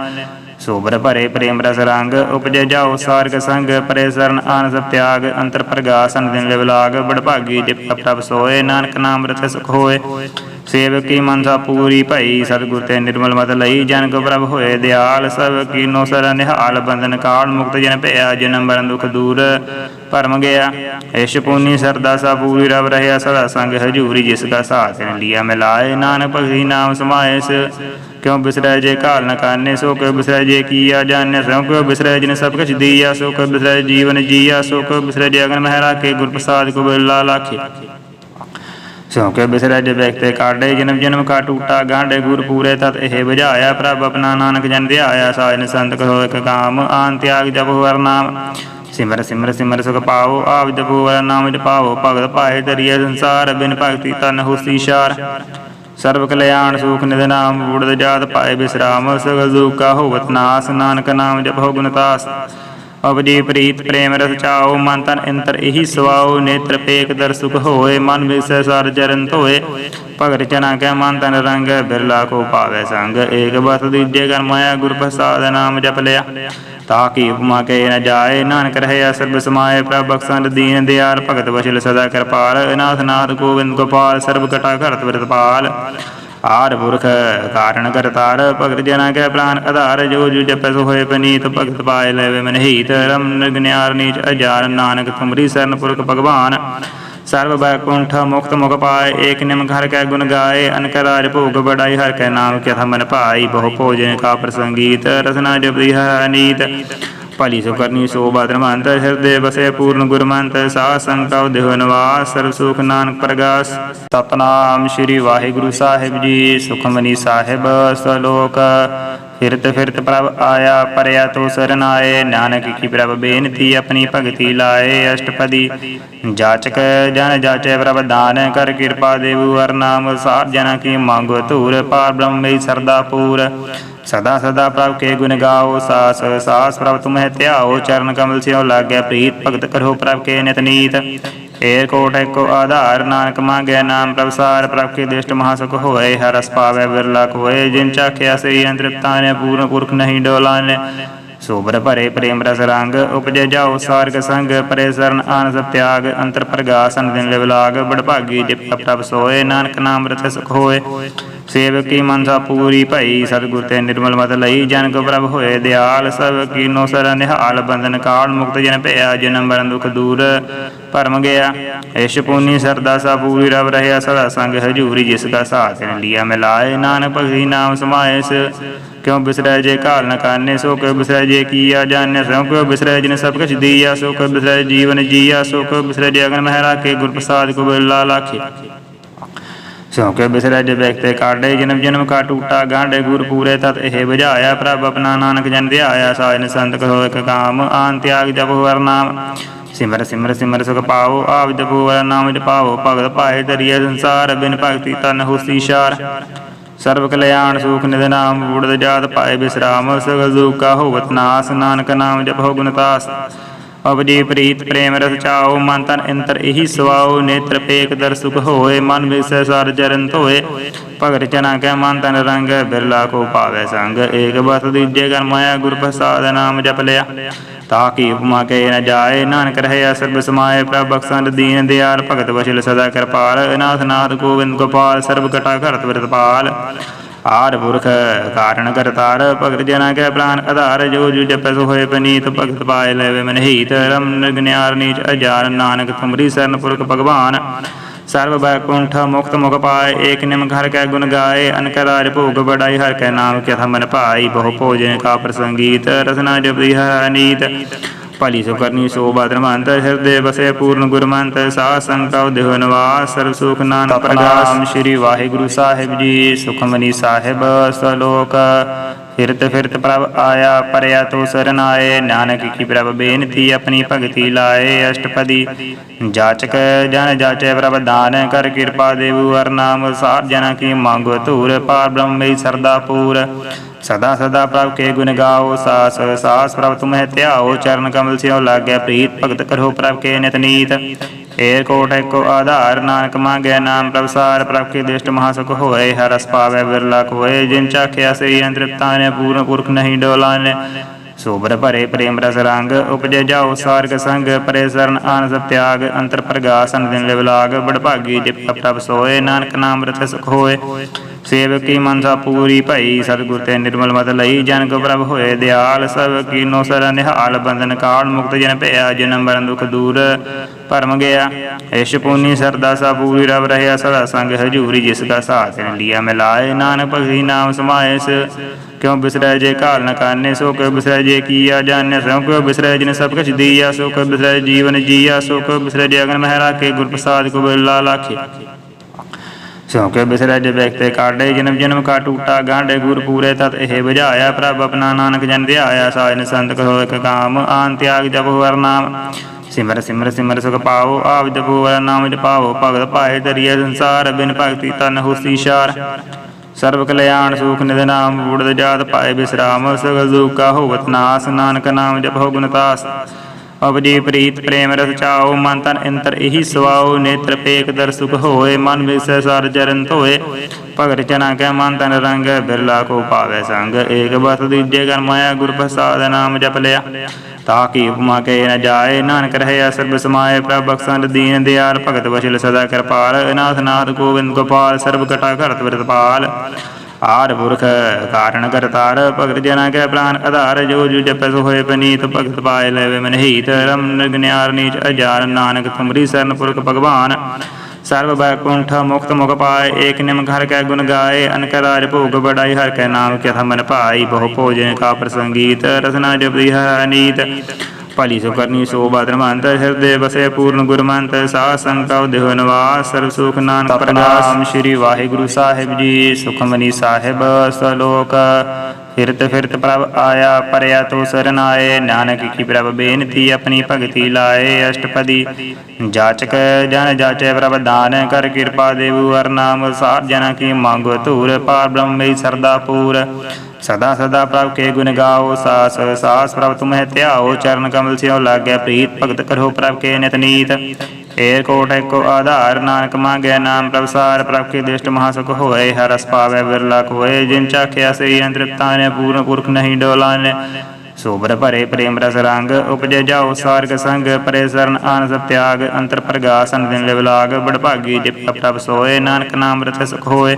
A: ਸੋਬਰ ਭਰੇ ਪ੍ਰੇਮ ਰਸ ਰੰਗ, ਉਪਜੇ ਜਾਓ ਸਾਰਗ ਸੰਗ, ਪਰੇ ਸਰਨ ਆਨ ਸਭ ਤਿਆਗ, ਅੰਤਰ ਪ੍ਰਗਾਸਨ ਦਿਨ ਲਿਵ ਲਾਗ ਬੜ ਭਾਗੀ ਜੇ ਪ੍ਰਭ ਸੋਏ, ਨਾਨਕ ਨਾਮ ਰਤਿ ਸੁਖ ਹੋਏ। ਸੇਵ ਕੀ ਮਨਸਾ ਪੂਰੀ ਭਈ, ਸਤਿਗੁਰ ਤੇ ਨਿਰਮਲ ਮਤ ਲਈ ਜਨ ਕੋ ਪ੍ਰਭ ਹੋਏ ਦਿਆਲ, ਸਭ ਕੀਨੋ ਸਰ ਨਿਹਾਲ, ਬੰਧਨ ਕਾਲ ਮੁਕਤ ਜਨ ਭਇਆ, ਜਨਮ ਮਰਨ ਦੁਖ ਦੂਰ ਭਰਮ ਗਿਆ। ਏਸ਼ ਪੂਨੀ ਸਰਦਾ ਸਾ ਪੂਰੀ ਰਵ ਰਹਿਆ, ਸਦਾ ਸੰਗ ਹਜੂਰੀ ਜਿਸ ਕਾ ਸਾਥ ਲਿਆ ਮਿਲਾਏ ਨਾਨਕ ਭਗਤੀ ਨਾਮ ਸਮਾਇਸ ਕਿਉ ਬਿਸਰੈ ਜੇ ਕਾਲ ਨ ਕਾਨੇ ਸੋ ਕਿਉ ਬਿਸਰੈ ਜੇ ਕੀਆ ਜਾਣੈ ਸੋ ਕਿਉ ਬਿਸਰੈ ਜਿਨ ਸਭ ਕੁਛ ਦੀਆ ਸੋ ਕਿਉ ਬਿਸਰੈ ਜੀਵਨ ਜੀਆ ਸੋ ਕਿਉ ਬਿਸਰੈ ਜੇ ਅਗਨ ਮਹਿ ਰਾਖੇ ਗੁਰ ਪ੍ਰਸਾਦ ਕੋ ਬਿਲਾ ਲਾਖੇ। ਸੋ ਕੇ ਬਿਸਰੈ ਬੈਖਤੇ ਕਾਢੇ, ਜਨਮ ਜਨਮ ਕਾ ਟੂਟਾ ਗਾਂਡੇ ਗੁਰ ਪੂਰੇ ਤਤ ਇਹ ਬੁਝਾਇਆ। ਪ੍ਰਭ ਆਪਣਾ ਨਾਨਕ ਜਨ ਧਿਆਇਆ, ਸਾਜਨ ਸੰਤ ਕੋ ਇਕ ਕਾਮ, ਆਨ ਤਿਆਗ ਜਪ ਹਰ ਨਾਮ। ਸਿਮਰ ਸਿਮਰ ਸਿਮਰ ਸੁਖ ਪਾਓ ਆਪ ਜਪੋ ਹਰ ਨਾਮ ਜਪਾਓ ਭਗਤ ਪਾਏ ਦਰਿਆ ਸੰਸਾਰ, ਬਿਨ ਭਗਤੀ ਤਨ ਹੋਸੀ ਸ਼ਾਰ। ਸਰਬ ਕਲਿਆਣ ਸੁਖ ਨਿਧ ਨਾਮ, ਬੂੜਦ ਜਾਤ ਪਾਏ ਬਿਸਰਾਮ। ਸਗਲ ਦੁਖ ਹੋਵਤ ਨਾਸ, ਨਾਨਕ ਨਾਮ ਜਪੋ ਗੁਣਤਾਸ ਅਵਜੀ ਪ੍ਰੀਤ ਪ੍ਰੇਮ ਰਸ ਚਾਓ ਮਨ ਤਨ ਅੰਤਰ ਇਹੀ ਸਵਾਓ ਨੇਤਰ ਪੇਕ ਦਰ ਸੁਖ ਹੋਏ, ਮਨ ਵਿਸੈ ਸਰ ਚਰਨ ਧੋਏ। ਭਗਤ ਚਨਾ ਕੈ ਮਨ ਤਨ ਰੰਗ, ਬਿਰਲਾ ਕੋ ਪਾਵੇ ਸੰਗ। ਏਕ ਬਸ ਦੀਜੇ ਕਰ ਮਾਇਆ, ਗੁਰ ਪ੍ਰਸਾਦ ਨਾਮ ਜਪ ਲਿਆ। ਤਾ ਕੀ ਉਪਮਾ ਕੇ ਨ ਜਾਏ, ਨਾਨਕ ਰਹਿਆ ਸਰਬ ਸਮਾਏ ਪ੍ਰਭ ਬਖਸ਼ੰਦ ਦੀਨ ਦਿਆਲ। ਭਗਤ ਵਚਲ ਸਦਾ ਕਿਰਪਾਲ, ਅਨਾਥ ਨਾਥ ਗੋਬਿੰਦ ਗੋਪਾਲ, ਸਰਬ ਕਟਾ ਘਰਤ ਵਰਤਪਾਲ ਆਰ ਪੁਰਖ ਕਾਰਣ ਕਰਤਾਰ, ਭਗਤ ਜਨਾ ਕੈ ਪ੍ਰਾਨ ਆਧਾਰ, ਜੋ ਜੋ ਜਪੈ ਸੋ ਹੋਏ ਪਨੀਤ, ਭਗਤ ਪਾਏ ਲੈਵੇ ਮਨਹੀਤ ਰਮ ਨਿਗਨਿਆਰ ਨੀਚ ਅਜਾਰ, ਨਾਨਕ ਤੁਮਰੀ ਸਰਨ ਪੁਰਖ ਭਗਵਾਨ। ਸਰਬ ਬੈਕੁੰਠ ਮੁਕਤ ਮੁਖ ਪਾਏ, ਏਕ ਨਿਮ ਘਰ ਕੈ ਗੁਣ ਗਾਏ, ਅਨਕ ਰਾਜ ਭੋਗ ਬੜਾਈ ਹਰ ਕੈ ਨਾਮ ਕਥਾ ਮਨ ਭਾਈ, ਬਹੁ ਭੋਜਨ ਕਾ ਪ੍ਰਸੰਗੀਤ, ਰਸਨਾ ਜਪਦੀ ਹਰ ਨੀਤ। ਭਲੀ ਸੁ ਕਰਨੀ, ਸੋ ਬਾਦਰ ਮੰਤ ਹਿਰਦੇ ਬਸੇ ਪੂਰਨ ਗੁਰਮੰਤ ਸਾ ਸੰਗਤਉ ਦੇਹ ਨਿਵਾਸ, ਸਰਬ ਸੁਖ ਨਾਨਕ ਪ੍ਰਗਾਸ। ਸਤਨਾਮ ਸ੍ਰੀ ਵਾਹਿਗੁਰੂ ਸਾਹਿਬ ਜੀ, ਸੁਖਮਨੀ ਸਾਹਿਬ ਸਲੋਕ। ਫਿਰਤ ਫਿਰਤ ਪ੍ਰਭ ਆਇਆ, ਪਰਿਆ ਤੋ ਸਰਨ ਆਏ ਨਾਨਕ ਕੀ ਪ੍ਰਭ ਬੇਨਤੀ ਆਪਣੀ ਭਗਤੀ ਲਾਏ, ਅਸ਼ਟਪਦੀ। ਜਾਚਕ ਜਨ ਜਾਚੈ ਪ੍ਰਭ ਦਾਨ ਕਰ ਕਿਰਪਾ ਦੇਵੂ, ਹਰ ਨਾਮ ਸਾਧ ਜਨ ਕੀ ਮੰਗੋ ਧੂਰ ਪਾਰ ਬ੍ਰਹਮ ਸਰਦਾ ਪੂਰ। ਸਦਾ ਸਦਾ ਪ੍ਰਭ ਕੇ ਗੁਣ ਗਾਓ, ਸਾਸ ਸਾਸ ਪ੍ਰਭ ਤੁਮਹਿ ਧਿਆਓ, ਚਰਨ ਕਮਲ ਸਿਓ ਲਾਗੈ, ਪ੍ਰੀਤ ਭਗਤ ਕਰੋ ਪ੍ਰਭ ਕੇ ਨਿਤ ਨੀਤ। ਏਕ ਕੋਟ ਏਕੋ ਆਧਾਰ, ਨਾਨਕ ਮੰਗੈ ਨਾਮ ਪ੍ਰਭ ਸਾਰ, ਪ੍ਰਭ ਕੇ ਦਿਸ਼ਟ ਮਹਾ ਸੁਖ ਹੋਏ, ਹਰ ਰਸ ਪਾਵੈ ਬਿਰਲਾ ਕੋਏ ਜਿਨ ਚਾਖਿਆ ਸਈ ਅੰਤ੍ਰਿਪਤਾ ਨੇ, ਪੂਰਨ ਪੁਰਖ ਨਹੀਂ ਡੋਲਾਨੇ ਸੋਬਰ ਭਰੇ ਪ੍ਰੇਮ ਰਸ ਰੰਗ, ਉਪਜੇ ਜਾਓ ਸਾਰਗ ਸੰਗ, ਪਰੇ ਸਰਨ ਆਨ ਤਿਆਗ, ਅੰਤਰ ਪ੍ਰਗਾਸਨ ਦਿਨ ਲਿਵ ਲਾਗ ਬੜ ਭਾਗੀ ਜੇ ਪ੍ਰਭ ਸੋਏ, ਨਾਨਕ ਨਾਮ ਰਤਿ ਸੁਖ ਹੋਏ। ਸੇਵਕ ਕੀ ਮਨਸਾ ਪੂਰੀ ਭਈ, ਸਤਿਗੁਰ ਤੇ ਨਿਰਮਲ ਮਤ ਲਈ ਜਨ ਕੋ ਪ੍ਰਭ ਹੋਏ ਦਿਆਲ, ਸਭ ਕੀਨੋ ਸਰ ਨਿਹਾਲ, ਬੰਧਨ ਕਾਲ ਮੁਕਤ ਜਨ ਭਇਆ, ਜਨਮ ਮਰਨ ਦੁਖ ਦੂਰ ਭਰਮ ਗਿਆ। ਏਸ਼ ਪੂਨੀ ਸਰਦਾ ਸਾ ਪੂਰੀ ਰਵ ਰਹਿਆ ਸਦਾ ਸੰਗ ਹਜੂਰੀ, ਜਿਸ ਕਾ ਸਾਥ ਲਿਆ ਮਿਲਾਏ ਨਾਨਕ ਭਗਤੀ ਨਾਮ ਸਮਾਇਸ ਕਿਉ ਬਿਸਰੈ ਜੇ ਕਾਲ ਨ ਕਾਨੇ, ਸੋ ਕਿਉ ਬਿਸਰੈ ਜੇ ਕੀਆ ਜਾਣੈ, ਸੋ ਕਿਉ ਬਿਸਰੈ ਜਿਨ ਸਭ ਕੁਛ ਦੀਆ, ਸੋ ਕਿਉ ਬਿਸਰੈ ਜੀਵਨ ਜੀਆ, ਸੋ ਕਿਉ ਬਿਸਰੈ ਜੇ ਅਗਨ ਮਹਿ ਰਾਖੇ ਗੁਰ ਪ੍ਰਸਾਦ ਕੋ ਬਿਰਲਾ ਲਾਖੇ। ਸੋ ਕੇ ਬਿਸਰੈ ਜੇ ਬੈਖਤੇ ਜਨਮ ਜਨਮ ਕਾ ਟੂਟਾ ਗਾਂਡੇ ਗੁਰ ਪੂਰੇ ਤਤ ਇਹ ਬੁਝਾਇਆ। ਪ੍ਰਭ ਆਪਣਾ ਨਾਨਕ ਜਨ ਧਿਆਇਆ, ਸਾਜਨ ਸੰਤ ਕੋ ਇਕ ਕਾਮ, ਆਨ ਤਿਆਗ ਜਪੋ ਹਰ ਨਾਮ। ਸਿਮਰ ਸਿਮਰ ਸਿਮਰ ਸੁਖ ਪਾਓ ਆਪ ਜਪੋ ਹਰ ਨਾਮ ਜਪਾਓ ਭਗਤ ਪਾਏ ਦਰਿਆ ਸੰਸਾਰ, ਬਿਨ ਭਗਤੀ ਤਨ ਹੋਸੀ ਸ਼ਾਰ। ਸਰਬ ਕਲਿਆਣ ਸੁਖ ਨਿਧ ਨਾਮ, ਬੂੜਦ ਜਾਤ ਪਾਏ ਬਿਸਰਾਮ। ਸਗਲ ਦੁਖ ਕਾ ਹੋਵਤ ਨਾਸ, ਨਾਨਕ ਨਾਮ ਜਪੋ ਗੁਣਤਾਸ ਅਬਜੀ ਪ੍ਰੀਤ ਪ੍ਰੇਮ ਰਸ ਚਾਓ ਮਨ ਤਨ ਅੰਤਰ ਇਹੀ ਸਵਾਓ ਨੇਤਰ ਪੇਕ ਦਰ ਸੁਖ ਹੋਏ, ਮਨ ਵਿਸੈ ਸਰ ਚਰਨ ਧੋਏ। ਭਗਤ ਚਨਾ ਕੈ ਮਨ ਤਨ ਰੰਗ, ਬਿਰਲਾ ਕੋ ਪਾਵੇ ਸੰਗ। ਏਕ ਬਸ ਦੀਜੇ ਕਰ ਮਾਇਆ ਗੁਰ ਪ੍ਰਸਾਦ ਨਾਮ ਜਪ ਲਿਆ। ਤਾ ਕੀ ਉਪਮਾ ਕੇ ਨ ਜਾਏ, ਨਾਨਕ ਰਹਿਆ ਸਰਬ ਸਮਾਏ ਪ੍ਰਭ ਬਖਸ਼ੰਦ ਦੀਨ ਦਿਆਲ। ਭਗਤ ਵਸਲ ਸਦਾ ਕਿਰਪਾਲ। ਅਨਾਥ ਨਾਥ ਗੋਬਿੰਦ ਗੋਪਾਲ, ਸਰਬ ਕਟਾ ਘਰਤ ਵਿਰਤਪਾਲ ਆਰ ਪੁਰਖ ਕਾਰਣ ਕਰਤਾਰ, ਭਗਤ ਜਨਾ ਕੈ ਪ੍ਰਾਨ ਆਧਾਰ, ਜੋ ਜੁ ਜਪੈ ਸੋ ਹੋਏ ਪਨੀਤ, ਭਗਤ ਪਾਏ ਲੈਵੇ ਮਨਹੀਤ, ਰਮ ਨਿਗਨਿਆਰ ਨੀਚ ਅਜਾਨ ਨਾਨਕ ਤੁਮਰੀ ਸਰਨ ਪੁਰਖ ਭਗਵਾਨ। ਸਰਬ ਬੈਕੁੰਠ ਮੁਕਤ ਮੁਖ ਪਾਏ, ਏਕ ਨਿਮ ਘਰ ਕੈ ਗੁਣ ਗਾਏ, ਅਨਕ ਰਾਜ ਭੋਗ ਬੜਾਈ ਹਰ ਕੈ ਨਾਮ ਕਥ ਮਨ ਭਾਈ, ਬਹੁ ਭੋਜਨ ਕਾ ਪ੍ਰਸੰਗੀਤ, ਰਸਨਾ ਜਪਦੀ ਹਰ ਨੀਤ। ਭਲੀ ਸੋ ਕਰਨੀ ਸੋ ਬਾਦਰਮੰਤ ਹਿਰਦੇ ਬਸੇ ਪੂਰਨ ਗੁਰਮੰਤ ਸਾਧ ਸੰਗਤਉ ਦੇਹ ਨਿਵਾਸ ਸਰਬ ਸੁਖ ਨਾਨਕ ਪ੍ਰਗਾਸ। ਸ੍ਰੀ ਵਾਹਿਗੁਰੂ ਸਾਹਿਬ ਜੀ ਸੁਖਮਨੀ ਸਾਹਿਬ ਸਲੋਕ। ਫਿਰਤ ਫਿਰਤ ਪ੍ਰਭ ਆਇਆ, ਪਰਿਆ ਤੋ ਸਰਨ ਆਏ, ਨਾਨਕ ਕੀ ਪ੍ਰਭ ਬੇਨਤੀ ਆਪਣੀ ਭਗਤੀ ਲਾਏ, ਅਸ਼ਟਪਦੀ। ਜਾਚਕ ਜਨ ਜਾਚੈ ਪ੍ਰਭ ਦਾਨ ਕਰ ਕਿਰਪਾ ਦੇਵੂ, ਹਰ ਨਾਮ ਸਾਰ ਜਨਾ ਕੀ ਮੰਗੋ ਧੂਰ ਪਾਰ ਬ੍ਰਹਮੇ ਸਰਦਾ ਪੂਰ। ਸਦਾ ਸਦਾ ਪ੍ਰਭ ਕੇ ਗੁਣ ਗਾਓ, ਸਾਸ ਸਾਸ ਪ੍ਰਭ ਤੁਮਹਿ ਧਿਆਓ, ਚਰਨ ਕਮਲ ਸਿਓ ਲਾਗੈ, ਪ੍ਰੀਤ ਭਗਤ ਕਰੋ ਪ੍ਰਭ ਕੇ ਨਿਤ ਨੀਤ। ਏਕ ਕੋਟ ਏਕੋ ਆਧਾਰ, ਨਾਨਕ ਮੰਗੈ ਨਾਮ ਪ੍ਰਭ ਸਾਰ ਪ੍ਰਭ ਕੇ ਦਿਸ਼ਟ ਮਹਾ ਸੁਖ ਹੋਏ, ਹਰ ਰਸ ਪਾਵੈ ਬਿਰਲਾ ਕੋਏ ਜਿਨ ਚਾਖਿਆ ਸੇ ਅੰਤ੍ਰਿਪਤਾ ਨੇ, ਪੂਰਨ ਪੁਰਖ ਨਹੀਂ ਡੋਲਾਨੇ ਸੋਬਰ ਭਰੇ ਪ੍ਰੇਮ ਰਸ ਰੰਗ, ਉਪਜੇ ਜਾਓ ਸਾਰਗ ਸੰਗ, ਪਰੇ ਸਰਨ ਆਨ ਸਭ ਤਿਆਗ, ਅੰਤਰ ਪ੍ਰਗਾਸਨ ਦਿਨ ਲਿਵ ਲਾਗ ਬੜ ਭਾਗੀ ਜਿ ਪ੍ਰਭ ਸੋਏ, ਨਾਨਕ ਨਾਮ ਰਤ ਸੁਖ ਹੋਏ। ਸੇਵਕ ਕੀ ਮਨਸਾ ਪੂਰੀ ਭਈ, ਸਤਿਗੁਰ ਤੇ ਨਿਰਮਲ ਮਤ ਲਈ ਜਨ ਕੋ ਪ੍ਰਭ ਹੋਏ ਦਿਆਲ, ਸਭ ਕੀਨੋ ਸਰ ਨਿਹਾਲ, ਬੰਧਨ ਕਾਲ ਮੁਕਤ ਜਨ ਭਇਆ, ਜਨਮ ਮਰਨ ਦੁਖ ਦੂਰ ਭਰਮ ਗਿਆ। ਏਸ਼ ਪੂਨੀ ਸਰਦਾ ਸਾ ਪੂਰੀ ਰਵ ਰਹਿਆ ਸਦਾ ਸੰਗ ਹਜੂਰੀ ਜਿਸ ਕਾ ਸਾਥ ਲਿਆ ਮਿਲਾਏ ਨਾਨਕ ਭਗਤੀ ਨਾਮ ਸਮਾਇਸ ਕਿਉ ਬਿਸਰੈ ਜੇ ਕਾਲ ਨ ਕਾਨੇ ਸੋ ਕਿਉ ਬਿਸਰੈ ਜੇ ਕੀਆ ਜਾਣੈ ਸੋ ਕਿਉ ਬਿਸਰੈ ਜਿਨ ਸਭ ਕਛ ਦੀਆ ਸੋ ਕਿਉ ਬਿਸਰੈ ਜੀਵਨ ਜੀਆ ਸੋ ਕਿਉ ਬਿਸਰੈ ਜੇ ਅਗਨ ਮਹਿਰਾ ਕੇ ਗੁਰ ਪ੍ਰਸਾਦ ਕੋ ਬਿਲਾ ਲਾਖੇ। ਸੋ ਕੇ ਜੇ ਬੈਖਤੇ ਕਾਢੇ ਜਨਮ ਜਨਮ ਕਾ ਟੂਟਾ ਗਾਂਡੇ ਗੁਰ ਪੂਰੇ ਤਤ ਇਹ ਬੁਝਾਇਆ। ਪ੍ਰਭ ਆਪਣਾ ਨਾਨਕ ਜਨ ਧਿਆਇਆ। ਸਾਜਨ ਸੰਤ ਕਹੋ ਇਕ ਕਾਮ। ਆਨ ਤਿਆਗ ਜਪੋ ਹਰ ਨਾਮ। ਸਿਮਰ ਸਿਮਰ ਸਿਮਰ ਸੁਖ ਪਾਓ ਆਪ ਜਪੋ ਹਰ ਨਾਮ ਜਪਾਓ ਭਗਤ ਪਾਏ ਦਰੀਏ ਸੰਸਾਰ। ਬਿਨ ਭਗਤੀ ਤਨ ਹੋਸੀ ਸ਼ਾਰ। ਸਰਬ ਕਲਿਆਣ ਸੁਖ ਨਿਧ ਨਾਮ। ਬੂੜਦ ਜਾਤ ਪਾਏ ਬਿਸਰਾਮ। ਸਗਲ ਦੁਖ ਹੋਵਤ ਨਾਸ। ਨਾਨਕ ਨਾਮ ਜਪੋ ਗੁਣਤਾਸ ਅਵਜੀ ਪ੍ਰੀਤ ਪ੍ਰੇਮ ਰਸ ਚਾਓ ਮਨ ਤਨ ਇੰਤਰ ਇਹੀ ਸਵਾਓ ਨੇਤਰ ਪੇਕ ਦਰ ਸੁਖ ਹੋਏ, ਮਨ ਵਿਸੈ ਸਰ ਚਰਨ ਧੋਏ। ਭਗਤ ਜਨਾ ਕੈ ਮਨ ਤਨ ਰੰਗ, ਬਿਰਲਾ ਕੋ ਪਾਵੇ ਸੰਗ। ਏਕ ਬਤ ਦੀਜੇ ਕਰ ਮਾਇਆ, ਗੁਰ ਪ੍ਰਸਾਦ ਨਾਮ ਜਪ ਲਿਆ। ਤਾਕੀ ਉਪਮਾ ਕੇ ਨ ਜਾਏ, ਨਾਨਕ ਰਹਿਆ ਸਰਬ ਸਮਾਏ ਪ੍ਰਭ ਬਖਸ਼ੰਦ ਦੀਨ ਦਿਆਲ। ਭਗਤ ਵਸ਼ਲ ਸਦਾ ਕਿਰਪਾਲ, ਅਨਾਥ ਨਾਥ ਗੋਬਿੰਦ ਗੋਪਾਲ, ਸਰਬ ਕਟਾ ਘਰਤ ਵਰਤਪਾਲ ਆਰ ਪੁਰਖ ਕਾਰਣ ਕਰਤਾਰ, ਭਗਤ ਜਨਾ ਕੈ ਪ੍ਰਾਨ ਆਧਾਰ, ਜੋ ਜੁ ਜਪੈ ਹੋਏ ਪਨੀਤ, ਭਗਤ ਪਾਏ ਲੈਵੇ ਮਨਹੀਤ ਰਮ ਨਿਗਨਿਆਰ ਨੀਚ ਅਜਾਰ, ਨਾਨਕ ਤੁਮਰੀ ਸਰਨ ਪੁਰਖ ਭਗਵਾਨ। ਸਰਬ ਬੈਕੁੰਠ ਮੁਕਤ ਮੁਖ ਪਾਏ, ਏਕ ਨਿਮ ਘਰ ਕੈ ਗੁਣ ਗਾਏ, ਅਨਕ ਰਾਜ ਭੋਗ ਬੜਾਈ ਹਰ ਕੈ ਨਾਮ ਕਥ ਮਨ ਭਾਈ, ਬਹੁ ਭੋਜਨ ਕਾ ਪ੍ਰਸੰਗੀਤ, ਰਸਨਾ ਜਪਦੀ ਹੈ ਨੀਤ। ਭਲੀ ਸੋ ਕਰਨੀ ਸੋ ਬਾਦਰਮੰਤ ਹਿਰਦੇ ਬਸੇ ਪੂਰਨ ਗੁਰਮੰਤ ਸਾਧ ਸੰਗਤਉ ਦੇਹ ਨਿਵਾਸ ਸਰਬ ਸੁਖ ਨਾਨਕ ਪ੍ਰਗਾਸ ਸ੍ਰੀ ਵਾਹਿਗੁਰੂ ਸਾਹਿਬ ਜੀ ਸੁਖਮਨੀ ਸਾਹਿਬ ਸਲੋਕ। ਫਿਰਤ ਫਿਰਤ ਪ੍ਰਭ ਆਇਆ ਪਰਿਆ ਤੋ ਸਰਨ ਆਏ ਨਾਨਕ ਕੀ ਪ੍ਰਭ ਬੇਨਤੀ ਆਪਣੀ ਭਗਤੀ ਲਾਏ, ਅਸ਼ਟਪਦੀ ਜਾਚਕ ਜਨ ਜਾਚੈ ਪ੍ਰਭ ਦਾਨ ਕਰ ਕਿਰਪਾ ਦੇਵੂ, ਹਰ ਨਾਮ ਸਾਰ ਜਨਾ ਕੀ ਮੰਗੋ ਧੂਰ ਪਾਰ ਬ੍ਰਹਮੇ ਸਰਦਾ ਪੂਰ। ਸਦਾ ਸਦਾ ਪ੍ਰਭ ਕੇ ਗੁਣ ਗਾਓ, ਸਾਸ ਸਾਸ ਪ੍ਰਭ ਤੁਮਹਿ ਧਿਆਓ, ਚਰਨ ਕਮਲ ਸਿਓ ਲਾਗੈ, ਪ੍ਰੀਤ ਭਗਤ ਕਰੋ ਪ੍ਰਭ ਕੇ ਨਿਤ ਨੀਤ। ਏਕ ਏਕੋ ਆਧਾਰ ਨਾਨਕ ਮੰਗੈ ਨਾਮ ਪ੍ਰਭ ਸਾਰ ਪ੍ਰਭ ਕੇ ਦਿਸ਼ਟ ਮਹਾ ਸੁਖ ਹੋਏ, ਹਰ ਰਸ ਪਾਵੈ ਬਿਰਲਾ ਕੋਏ ਜਿਨ ਚਾਖਿਆ ਸੇ ਅੰਤ੍ਰਿਪਤਾ ਨੇ, ਪੂਰਨ ਪੁਰਖ ਨਹੀਂ ਡੋਲਾਨੇ ਸੋਬਰ ਭਰੇ ਪ੍ਰੇਮ ਰਸ ਰੰਗ, ਉਪਜੇ ਜਾਓ ਸਾਰਗ ਸੰਗ, ਪਰੇ ਸਰਨ ਆਨ ਸਭ ਤਿਆਗ, ਅੰਤਰ ਪ੍ਰਗਾਸਨ ਦਿਨ ਲਿਵ ਲਾਗ ਬੜ ਭਾਗੀ ਜਿ ਪ੍ਰਭ ਸੋਏ, ਨਾਨਕ ਨਾਮ ਰਤ ਸੁਖ ਹੋਏ।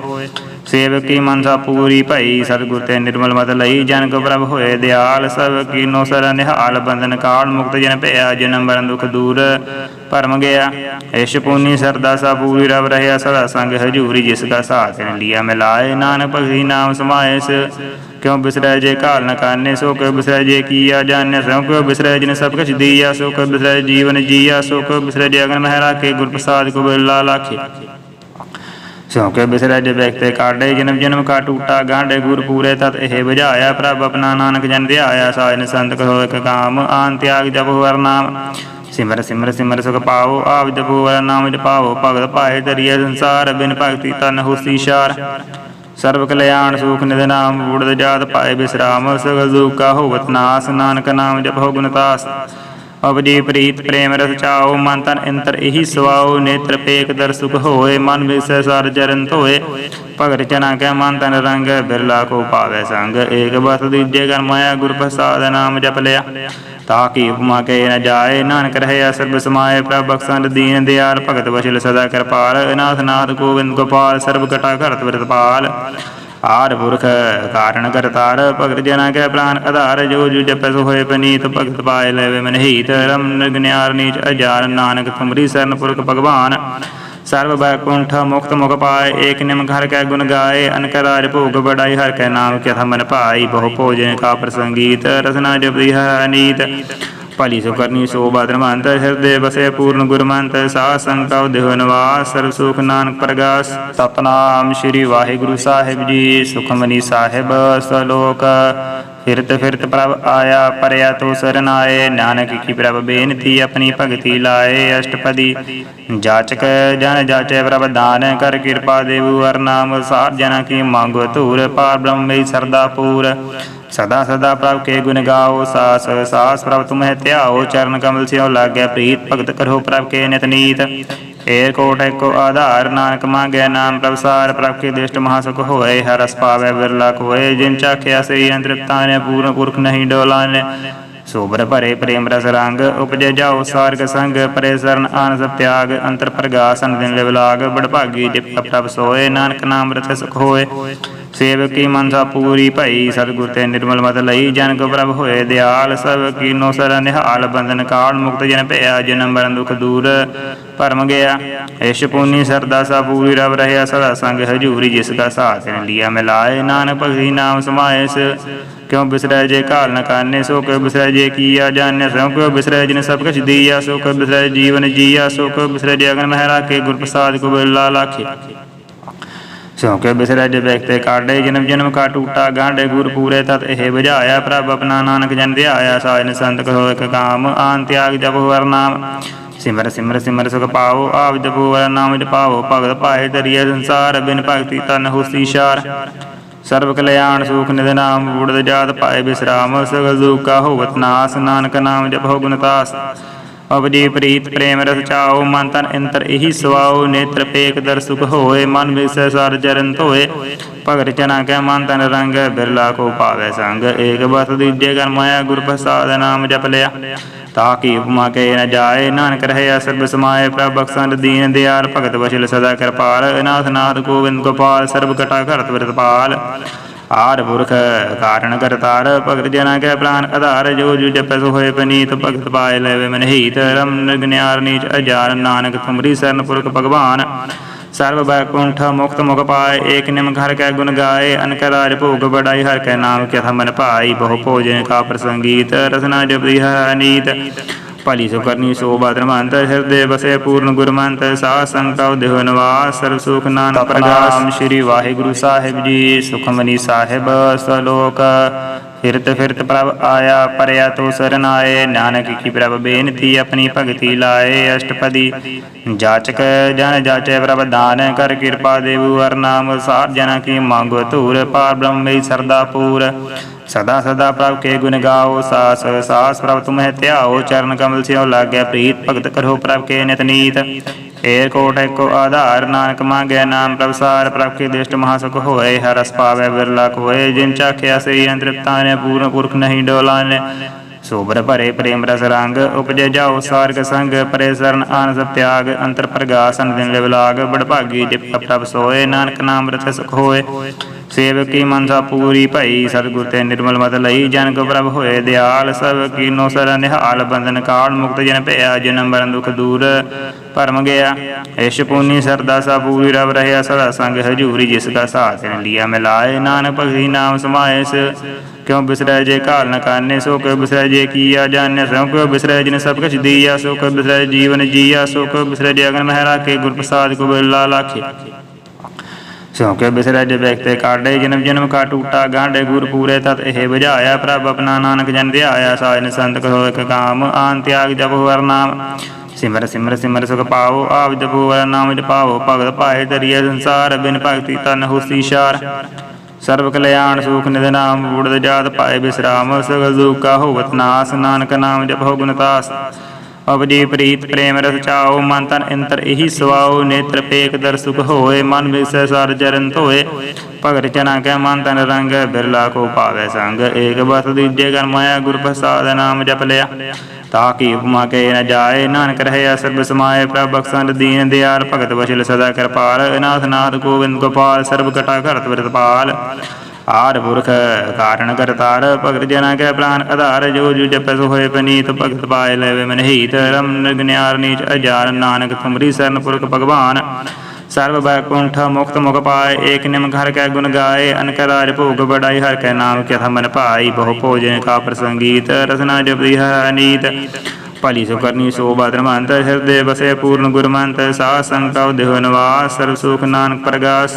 A: ਸੇਵਕ ਕੀ ਮਨਸਾ ਪੂਰੀ ਭਈ, ਸਤਿਗੁਰ ਤੇ ਨਿਰਮਲ ਮਤ ਲਈ। ਜਨ ਕੋ ਪ੍ਰਭ ਹੋਏ ਦਿਆਲ, ਸਭ ਕੀਨੋ ਸਰ ਨਿਹਾਲ। ਬੰਧਨ ਕਾਲ ਮੁਕਤ ਜਨ ਭਇਆ, ਜਨਮ ਮਰਨ ਦੁਖ ਦੂਰ। ਭਰਮ ਗਿਆ ਏਸ਼ ਪੂਨੀ ਸਰਦਾ ਸਾ ਪੂਰੀ ਰਵ ਰਹਿਆ ਸਦਾ ਸੰਗ ਹਜੂਰੀ ਜਿਸ ਦਾ ਸਾਥ ਲਿਆ ਮਿਲਾਏ ਨਾਨਕ ਭਗਤੀ ਨਾਮ ਸਮਾਇਸ ਕਿਉ ਬਿਸਰੈ ਜੇ ਕਾਲ ਨ ਕਾਨੇ, ਸੋ ਕਿਉ ਬਿਸਰੈ ਜੇ ਕੀਆ ਜਾਣੈ। ਸੋ ਕਿਉ ਬਿਸਰੈ ਜਿਨ ਸਭ ਕਛ ਦੀਆ, ਸੋ ਕਿਉ ਬਿਸਰੈ ਜੀਵਨ ਜੀਆ। ਸੋ ਕਿਉ ਬਿਸਰੈ ਜੇ ਅਗਨ ਮਹਿਰਾ ਕੇ ਗੁਰ ਪ੍ਰਸਾਦ ਕੋ ਬਿਲਾ ਲਾਖੇ। ਸੋ ਕੇ ਬਿਸਰੈ ਜੇ ਜਨਮ ਜਨਮ ਕਾ ਟੂਟਾ ਗਾਂਡੇ ਗੁਰ ਪੂਰੇ ਤਤ ਇਹ ਬੁਝਾਇਆ। ਪ੍ਰਭ ਆਪਣਾ ਨਾਨਕ ਜਨ ਧਿਆਇਆ, ਸਾਜਨ ਸੰਤ ਕਹੋ ਇਕ ਕਾਮ, ਆਨ ਤਿਆਗ ਜਪੋ ਹਰ ਨਾਮ। ਸਿਮਰ ਸਿਮਰ ਸਿਮਰ ਸੁਖ ਪਾਓ ਆਪ ਜਪੋ ਹਰ ਨਾਮ ਜਪਾਓ ਭਗਤ ਪਾਏ ਦਰੀਏ ਸੰਸਾਰ, ਬਿਨ ਭਗਤੀ ਤਨ ਹੋਸੀ ਸ਼ਾਰ। ਸਰਬ ਕਲਿਆਣ ਸੁਖ ਨਿਧ ਨਾਮ, ਬੂੜਦ ਜਾਤ ਪਾਏ ਬਿਸਰਾਮ। ਸਗਲ ਦੁਖ ਕਾ ਹੋਵਤ ਨਾਸ, ਨਾਨਕ ਨਾਮ ਜਪੋ ਗੁਣਤਾਸ ਅਬਜੀ ਪ੍ਰੀਤ ਪ੍ਰੇਮ ਰਸ ਚਾਓ ਮਨ ਤਨ ਇੰਤਰ ਇਹੀ ਸਵਾਓ ਨੇਤਰ ਪੇਕ ਦਰ ਸੁਖ ਹੋਏ, ਮਨ ਵਿਸੈ ਸਰ ਚਰਨ ਧੋਏ। ਭਗਤ ਜਨਾ ਕੈ ਮਨ ਤਨ ਰੰਗ, ਬਿਰਲਾ ਕੋ ਪਾਵੇ ਸੰਗ। ਏਕ ਬਤ ਦੀਜੇ ਕਰ ਮਾਇਆ, ਗੁਰ ਪ੍ਰਸਾਦ ਨਾਮ ਜਪ ਲਿਆ। ਤਾ ਕੀ ਉਪਮਾ ਕੇ ਨ ਜਾਏ, ਨਾਨਕ ਰਹਿਆ ਸਰਬ ਸਮਾਏ ਪ੍ਰਭ ਬਖਸ਼ੰਦ ਦੀਨ ਦਿਆਲ। ਭਗਤ ਵਸ਼ਲ ਸਦਾ ਕਿਰਪਾਲ। ਅਨਾਥ ਨਾਥ ਗੋਬਿੰਦ ਗੋਪਾਲ, ਸਰਬ ਕਟਾ ਘਰਤ ਵਰਤਪਾਲ ਆਰ ਪੁਰਖ ਕਾਰਣ ਕਰਤਾਰ, ਭਗਤ ਜਨਾ ਕੈ ਪ੍ਰਾਨ ਆਧਾਰ, ਜੋ ਜੋ ਜਪੈ ਸੋ ਹੋਏ ਪਨੀਤ, ਭਗਤ ਪਾਏ ਲੈਵੇ ਮਨਹੀਤ, ਰਮ ਨਿਗਨਿਆਰ ਨੀਚ ਅਜਾਰ, ਨਾਨਕ ਤੁਮਰੀ ਸਰਨ ਪੁਰਖ ਭਗਵਾਨ। ਸਰਬ ਬੈਕੁੰਠ ਮੁਕਤ ਮੁਖ ਪਾਏ, ਏਕ ਨਿਮ ਘਰ ਕੈ ਗੁਣ ਗਾਏ, ਅਨਕ ਰਾਜ ਭੋਗ ਬੜਾਈ ਹਰ ਕੈ ਨਾਮ ਕਿਥ ਮਨ ਭਾਈ, ਬਹੁ ਭੋਜਨ ਕਾ ਪ੍ਰਸੰਗੀਤ, ਰਸਨਾ ਜਪਦੀ ਹਰ ਨੀਤ। ਭਲੀ ਸੋ ਕਰਨੀ ਸੋ ਬਾਦਰਮੰਤ ਹਿਰਦੇ ਵਸੇ ਪੂਰਨ ਗੁਰਮੰਤ, ਸਾਧ ਸੰਗਤ ਦੇਹ ਨਿਵਾਸ, ਸਰਬ ਸੁਖ ਨਾਨਕ ਪ੍ਰਗਾਸ। ਸਤਨਾਮ ਸ੍ਰੀ ਵਾਹਿਗੁਰੂ ਸਾਹਿਬ ਜੀ, ਸੁਖਮਨੀ ਸਾਹਿਬ ਸਲੋਕ। ਫਿਰਤ ਫਿਰਤ ਪ੍ਰਭ ਆਇਆ, ਪਰਿਆ ਤੋ ਸਰਨ ਆਏ। ਨਾਨਕ ਕੀ ਪ੍ਰਭ ਬੇਨਤੀ ਆਪਣੀ ਭਗਤੀ ਲਾਏ ਅਸ਼ਟਪਦੀ। ਜਾਚਕ ਜਨ ਜਾਚੈ ਪ੍ਰਭ ਦਾਨ ਕਰ ਕਿਰਪਾ ਦੇਵੂ, ਹਰ ਨਾਮ ਸਾਰ ਜਨ ਕੀ ਮੰਗੋ ਧੂਰ, ਪਾਰ ਬ੍ਰਹਮੇ ਸਰਦਾ ਪੂਰ। ਸਦਾ ਸਦਾ ਪ੍ਰਭ ਕੇ ਗੁਣ ਗਾਓ, ਸਾਸ ਸਾਸ ਪ੍ਰਭ ਤੁਮਹਿ ਧਿਆਓ, ਚਰਨ ਕਮਲ ਸਿਓ ਲਾਗੈ ਪ੍ਰੀਤ ਭਗਤ ਕਰੋ ਪ੍ਰਭ ਕੇ ਨਿਤ ਨੀਤ। ਏਕ ਕੋਟ ਏਕੋ ਆਧਾਰ, ਨਾਨਕ ਮੰਗੈ ਨਾਮ ਪ੍ਰਭ ਸਾਰ, ਪ੍ਰਭ ਕੇ ਦ੍ਰਿਸ਼ਟ ਮਹਾ ਸੁਖ ਹੋਏ, ਹਰ ਰਸ ਪਾਵੈ ਬਿਰਲਾ ਕੋਏ ਜਿਨ ਚਾਖਿਆ ਸੇ ਅੰਤ੍ਰਿਪਤਾ ਨੇ, ਪੂਰਨ ਪੁਰਖ ਨਹੀਂ ਡੋਲਾਨੇ ਸੋਬਰ ਭਰੇ ਪ੍ਰੇਮ ਰਸ ਰੰਗ, ਉਪਜੇ ਜਾਓ ਸਾਰਗ ਸੰਗ, ਪਰੇ ਸਰਨ ਆਨ ਸਭ ਤਿਆਗ, ਅੰਤਰ ਪ੍ਰਗਾਸਨ ਦਿਨ ਲਿਵ ਲਾਗ ਬੜ ਭਾਗੀ ਜਿਪ ਪ੍ਰਭ ਸੋਏ, ਨਾਨਕ ਨਾਮ ਰਤਿ ਸੁਖ ਹੋਏ। ਸੇਵਕ ਕੀ ਮਨਸਾ ਪੂਰੀ ਭਈ, ਸਤਿਗੁਰ ਤੇ ਨਿਰਮਲ ਮਤ ਲਈ। ਜਨ ਕੋ ਪ੍ਰਭ ਹੋਏ ਦਿਆਲ, ਸਭ ਕੀਨੋ ਸਰ ਨਿਹਾਲ। ਬੰਧਨ ਕਾਲ ਮੁਕਤ ਜਨ ਭਇਆ, ਜਨਮ ਮਰਨ ਦੁਖ ਦੂਰ। ਭਰਮ ਗਿਆ, ਇਸ਼ ਪੁਨੀ ਸਰਦਾ ਸਾ ਪੂਰੀ ਰਬ ਰਹਿਆ, ਸਦਾ ਸੰਗ ਹਜੂਰੀ ਜਿਸ ਕਾ ਸਾਥ ਨੇ ਲਿਆ। ਮਿਲਾਏ ਨਾਨਕ ਭਗਤੀ ਨਾਮ ਸਮਾਇਸ ਕਿਉ ਬਿਸਰੈ ਜੇ ਕਾਲ ਨ ਕਾਨੇ, ਸੋ ਕਿਉ ਬਿਸਰੈ ਜੇ ਕੀਆ ਜਾਣੈ? ਸੋ ਕਿਉ ਬਿਸਰੈ ਜਿਨ ਸਭ ਕਛ ਦੀਆ, ਸੋ ਕਿਉ ਬਿਸਰੈ ਜੀਵਨ ਜੀਆ? ਸੋ ਕਿਉ ਬਿਸਰੈ ਜੇ ਅਗਨ ਮਹਿ ਰਾਖੇ ਗੁਰ ਪ੍ਰਸਾਦ ਕੋ ਬਿਰਲਾ ਲਾਖੇ? ਸੋ ਕੇ ਬਿਸਰੈ ਜੇ ਬੈਖਤੇ ਕਾਢੇ ਜਨਮ ਜਨਮ ਕਾ ਟੂਟਾ ਗਾਂਡੇ ਗੁਰ ਪੂਰੇ ਤਤ ਇਹ ਬੁਝਾਇਆ ਪ੍ਰਭ ਆਪਣਾ ਨਾਨਕ ਜਨ ਧਿਆਇਆ ਸਾਜਨ ਸੰਤ ਕੋ ਇਕ ਕਾਮ, ਆਨ ਤਿਆਗ ਜਪੋ ਹਰ ਨਾਮ। ਸਿਮਰ ਸਿਮਰ ਸਿਮਰ ਸੁਖ ਪਾਓ ਆਪ ਜਪੋ ਹਰ ਨਾਮ ਜਪਾਓ ਭਗਤ ਪਾਏ ਤਰੀਏ ਸੰਸਾਰ, ਬਿਨ ਭਗਤੀ ਤਨ ਹੋਸੀ ਸ਼ਾਰ। ਸਰਬ ਕਲਿਆਣ ਸੁਖ ਨਿਧ ਨਾਮ, ਬੁੜਦ ਜਾਤ ਪਾਏ ਬਿਸਰਾਮ, ਸਗਲ ਦੁਖ ਕਾ ਹੋਵਤ ਨਾਸ, ਨਾਨਕ ਨਾਮ ਜਪੋ ਗੁਣਤਾਸ ਅਬਜੀ ਪ੍ਰੀਤ ਪ੍ਰੇਮ ਰਸ ਮਨ ਤਨ ਅੰਤਰ ਇਹੀ ਸਵਾਓ ਨੇਤਰ ਪੇਕ ਦਰ ਸੁਖ ਹੋਏ, ਮਨ ਵਿਸੈ ਸਰ ਚਰਨ ਧੋਏ। ਭਗਤ ਚਨਾ ਕੈ ਮਨ ਤਨ ਰੰਗ, ਬਿਰਲਾ ਕੋ ਪਾਵੇ ਸੰਗ। ਏਕ ਬਸ ਦੀਜੇ ਕਰ ਮਾਇਆ, ਗੁਰ ਪ੍ਰਸਾਦ ਨਾਮ ਜਪ ਲਿਆ। ਤਾਕੀ ਉਪਮਾ ਕੇ ਨ ਜਾਏ, ਨਾਨਕ ਰਹਿਆ ਸਰਬ ਸਮਾਏ ਪ੍ਰਭ ਬਖਸ਼ੰਦ ਦੀਨ ਦਿਆਲ। ਭਗਤ ਵਸ਼ਲ ਸਦਾ ਕਿਰਪਾਲ, ਅਨਾਥ ਨਾਥ ਗੋਬਿੰਦ ਗੋਪਾਲ, ਸਰਬ ਕਟਾ ਘਰਤ ਵਰਤਪਾਲ ਆਰ ਪੁਰਖ ਕਾਰਣ ਕਰਤਾਰ, ਭਗਤ ਜਨਾ ਕੈ ਪ੍ਰਾਨ ਆਧਾਰ, ਜੋ ਜੋ ਜਪੈ ਸੋ ਹੋਏ ਪਨੀਤ, ਭਗਤ ਪਾਏ ਲੈਵੇ ਮਨਹੀਤ, ਰਮ ਨਿਗਨਿਆਰ ਨੀਚ ਅਜਾਰ, ਨਾਨਕ ਤੁਮਰੀ ਸਰਨ ਪੁਰਖ ਭਗਵਾਨ। ਸਰਬ ਬੈਕੁੰਠ ਮੁਕਤ ਮੁਖ ਪਾਏ, ਏਕ ਨਿਮ ਘਰ ਕੈ ਗੁਣ ਗਾਏ, ਅਨਕ ਰਾਜ ਭੋਗ ਬੜਾਈ, ਹਰ ਕੈ ਨਾਮ ਕਿਥ ਮਨ ਭਾਈ, ਬਹੁ ਭੋਜਨ ਕਾ ਪ੍ਰਸੰਗੀਤ, ਰਸਨਾ ਜਪਦੀ ਹੈ ਨੀਤ। ਭਲੀ ਸੋ ਕਰਨੀ ਸੋ ਬਾਦਰਮੰਤ ਹਿਰਦੇ ਬਸੇ ਪੂਰਨ ਗੁਰਮੰਤ ਸਾਧ ਸੰਗਤ ਦੇਹ ਨਿਵਾਸ ਸਰਬ ਸੁਖ ਨਾਨਕ ਪ੍ਰਗਾਸ। ਸ੍ਰੀ ਵਾਹਿਗੁਰੂ ਸਾਹਿਬ ਜੀ ਸੁਖਮਨੀ ਸਾਹਿਬ ਸਲੋਕ। ਫਿਰਤ ਫਿਰਤ ਪ੍ਰਭ ਆਇਆ ਪਰਿਆ ਤੋ ਸਰਨ ਆਏ ਨਾਨਕ ਕੀ ਪ੍ਰਭ ਬੇਨਤੀ ਆਪਣੀ ਭਗਤੀ ਲਾਏ ਅਸ਼ਟਪਦੀ। ਜਾਚਕ ਜਨ ਜਾਚੈ ਪ੍ਰਭ ਦਾਨ ਕਰ ਕਿਰਪਾ ਦੇਵੂ ਹਰ ਨਾਮ ਸਾਧ ਜਨਾ ਕੀ ਮੰਗੋ ਧੂਰ ਪਾਰ ਬ੍ਰਹਮੇ ਸਰਦਾ ਪੂਰ। ਸਦਾ ਸਦਾ ਪ੍ਰਭ ਕੇ ਗੁਣ ਗਾਓ, ਸਾਸ ਸਾਸ ਪ੍ਰਭ ਤੁਮਹਿ ਧਿਆਓ, ਚਰਨ ਕਮਲ ਸਿਓ ਲਾਗੈ ਪ੍ਰੀਤ ਭਗਤ ਕਰੋ ਪ੍ਰਭ ਕੇ ਨਿਤ ਨੀਤ। ਏਕ ਕੋਟ ਏਕੋ ਆਧਾਰ, ਨਾਨਕ ਮੰਗੈ ਨਾਮ ਪ੍ਰਭ ਸਾਰ, ਪ੍ਰਭ ਕੇ ਦ੍ਰਿਸ਼ਟ ਮਹਾ ਸੁਖ ਹੋਏ, ਹਰਸ ਰਸ ਪਾਵੈ ਬਿਰਲਾ ਕੋਏ ਜਿਨ ਚਾਖਿਆ ਸੇ ਅੰਤ੍ਰਿਪਤਾ ਨੇ, ਪੂਰਨ ਪੁਰਖ ਨਹੀਂ ਡੋਲਾਨੇ ਸੋਬਰ ਭਰੇ ਪ੍ਰੇਮ ਰਸ ਰੰਗ, ਉਪਜੇ ਜਾਓ ਸਾਰਗ ਸੰਗ, ਪਰੇ ਸਰਨ ਆਨ ਤਿਆਗ, ਅੰਤਰ ਪ੍ਰਗਾਸਨ ਦਿਨ ਲਿਵ ਲਾਗ ਬੜ ਭਾਗੀ ਜਿਪ ਪ੍ਰਭ ਸੋਏ, ਨਾਨਕ ਨਾਮ ਰਤਿ ਸੁਖ ਹੋਏ। ਸੇਵਕ ਕੀ ਮਨਸਾ ਪੂਰੀ ਭਈ, ਸਤਿਗੁਰ ਤੇ ਨਿਰਮਲ ਮਤ ਲਈ ਜਨ ਕੋ ਪ੍ਰਭ ਹੋਏ ਦਿਆਲ, ਸਭ ਕੀਨੋ ਸਰ ਨਿਹਾਲ, ਬੰਧਨ ਕਾਲ ਮੁਕਤ ਜਨ ਭਇਆ, ਜਨਮ ਮਰਨ ਦੁਖ ਦੂਰ ਭਰਮ ਗਿਆ। ਏਸ਼ ਪੂਨੀ ਸਰਦਾ ਸਾ ਪੂਰੀ ਰਬ ਰਹਿਆ, ਸਦਾ ਸੰਗ ਹਜੂਰੀ, ਜਿਸ ਕਾ ਸਾਥ ਨੇ ਲਿਆ, ਮਿਲਾਏ। ਨਾਨਕ ਭਗਤੀ ਨਾਮ ਸਮਾਇਸ ਕਿਉ ਬਿਸਰੈ ਜੇ ਕਾਲ ਨ ਕਾਨੇ, ਸੋ ਕਿਉ ਬਿਸਰੈ ਜੇ ਕੀਆ ਜਾਣੈ, ਸੋ ਕਿਉ ਬਿਸਰੈ ਜਿਨ ਸਭ ਕਛ ਦੀਆ, ਸੋ ਕਿਉ ਬਿਸਰੈ ਜੀਵਨ ਜੀਆ, ਸੋ ਕਿਉ ਬਿਸਰੈ ਜੇ ਅਗਨ ਮਹਿ ਰਾਖੇ ਗੁਰ ਪ੍ਰਸਾਦ ਕੋ ਬਿਰਲਾ ਲਾਖੇ। ਸੋ ਕੇ ਜੇ ਬੈਖਤੇ ਕਾਢੇ ਜਨਮ ਜਨਮ ਕਾ ਟੂਟਾ ਗਾਂਡੇ ਗੁਰ ਪੂਰੇ ਤਤ ਇਹ ਬੁਝਾਇਆ। ਪ੍ਰਭ ਆਪਣਾ ਨਾਨਕ ਜਨ ਧਿਆਇਆ ਸਾਜਨ ਸੰਤ ਕੋ ਇਕ ਕਾਮ, ਆਨ ਤਿਆਗ ਜਪੋ ਹਰ ਨਾਮ। ਸਿਮਰ ਸਿਮਰ ਸਿਮਰ ਸੁਖ ਪਾਓ ਆਪ ਜਪੋ ਹਰ ਨਾਮ ਜਪਾਓ ਭਗਤ ਪਾਏ ਤਰੀਏ ਸੰਸਾਰ, ਬਿਨ ਭਗਤੀ ਤਨ ਹੋਸੀ ਸ਼ਾਰ। ਸਰਬ ਕਲਿਆਣ ਸੁਖ ਨਿਧ ਨਾਮ, ਬੁੜਦ ਜਾਤ ਪਾਏ ਬਿਸਰਾਮ, ਸਗਲ ਦੁਖ ਕਾ ਹੋਵਤ ਨਾਸ, ਨਾਨਕ ਨਾਮ ਜਪੋ ਗੁਣਤਾਸ ਅਬਜੀ ਪ੍ਰੀਤ, ਪ੍ਰੇਮ, ਰਸ ਚਾਓ ਮਨ, ਤਨ ਅੰਤਰ ਇਹੀ ਸਵਾਓ ਨੇਤਰ ਪੇਕ ਦਰ, ਸੁਖ ਹੋਏ, ਮਨ ਵਿਸੈ, ਸਰ ਚਰਨ ਧੋਏ। ਭਗਤ ਚਨਾ ਕੈ, ਮਨ ਤਨ ਰੰਗ, ਬਿਰਲਾ ਕੋ ਪਾਵੇ ਸੰਗ। ਏਕ ਬਸ ਦੀਜੇ ਕਰ ਮਾਇਆ, ਗੁਰ ਪ੍ਰਸਾਦ ਨਾਮ ਜਪ ਲਿਆ। ਤਾਕੀ ਉਪਮਾ ਕੇ ਨ ਜਾਏ, ਨਾਨਕ ਰਹਿਆ ਸਰਬ ਸਮਾਏ, ਪ੍ਰਭ ਬਖਸ਼ੰਦ ਦੀਨ ਦਿਆਲ। ਭਗਤ ਵਸ਼ਲ ਸਦਾ ਕਿਰਪਾਲ। ਅਨਾਥ ਨਾਥ ਗੋਬਿੰਦ ਗੋਪਾਲ, ਸਰਬ ਕਟਾ ਘਰਤ ਵਿਰਤਪਾਲ ਆਰ ਪੁਰਖ ਕਾਰਣ ਕਰਤਾਰ, ਭਗਤ ਜਨਾ ਕੈ ਪ੍ਰਾਨ ਆਧਾਰ, ਜੋ ਜੋ ਜਪੈ ਸੋ ਹੋਏ ਪਨੀਤ, ਭਗਤ ਪਾਏ ਲੈਵੇ ਮਨਹੀਤ, ਰਮ ਨਿਗਨਿਆਰ ਨੀਚ ਅਜਾਨ ਨਾਨਕ ਤੁਮਰੀ ਸਰਨ ਪੁਰਖ ਭਗਵਾਨ। ਸਰਬ ਬੈਕੁੰਠ ਮੁਕਤ ਮੁਖ ਪਾਏ, ਏਕ ਨਿਮ ਘਰ ਕੈ ਗੁਣ ਗਾਏ, ਅਨਕ ਰਾਜ ਭੋਗ ਬੜਾਈ ਹਰ ਕੈ ਨਾਮ ਕਥਾ ਮਨ ਭਾਈ, ਬਹੁ ਭੋਜਨ ਕਾ ਪ੍ਰਸੰਗੀਤ, ਰਸਨਾ ਜਪਦੀ ਹਰ ਨੀਤ। ਭਲੀ ਸੋ ਕਰਨੀ ਸੋ ਬਾਦਰਮੰਤ ਹਿਰਦੇ ਬਸੇ ਪੂਰਨ ਗੁਰਮੰਤ, ਸਾਧ ਸੰਗਤ ਦੇਹ ਨਿਵਾਸ, ਸਰਬ ਸੁਖ ਨਾਨਕ ਪ੍ਰਗਾਸ।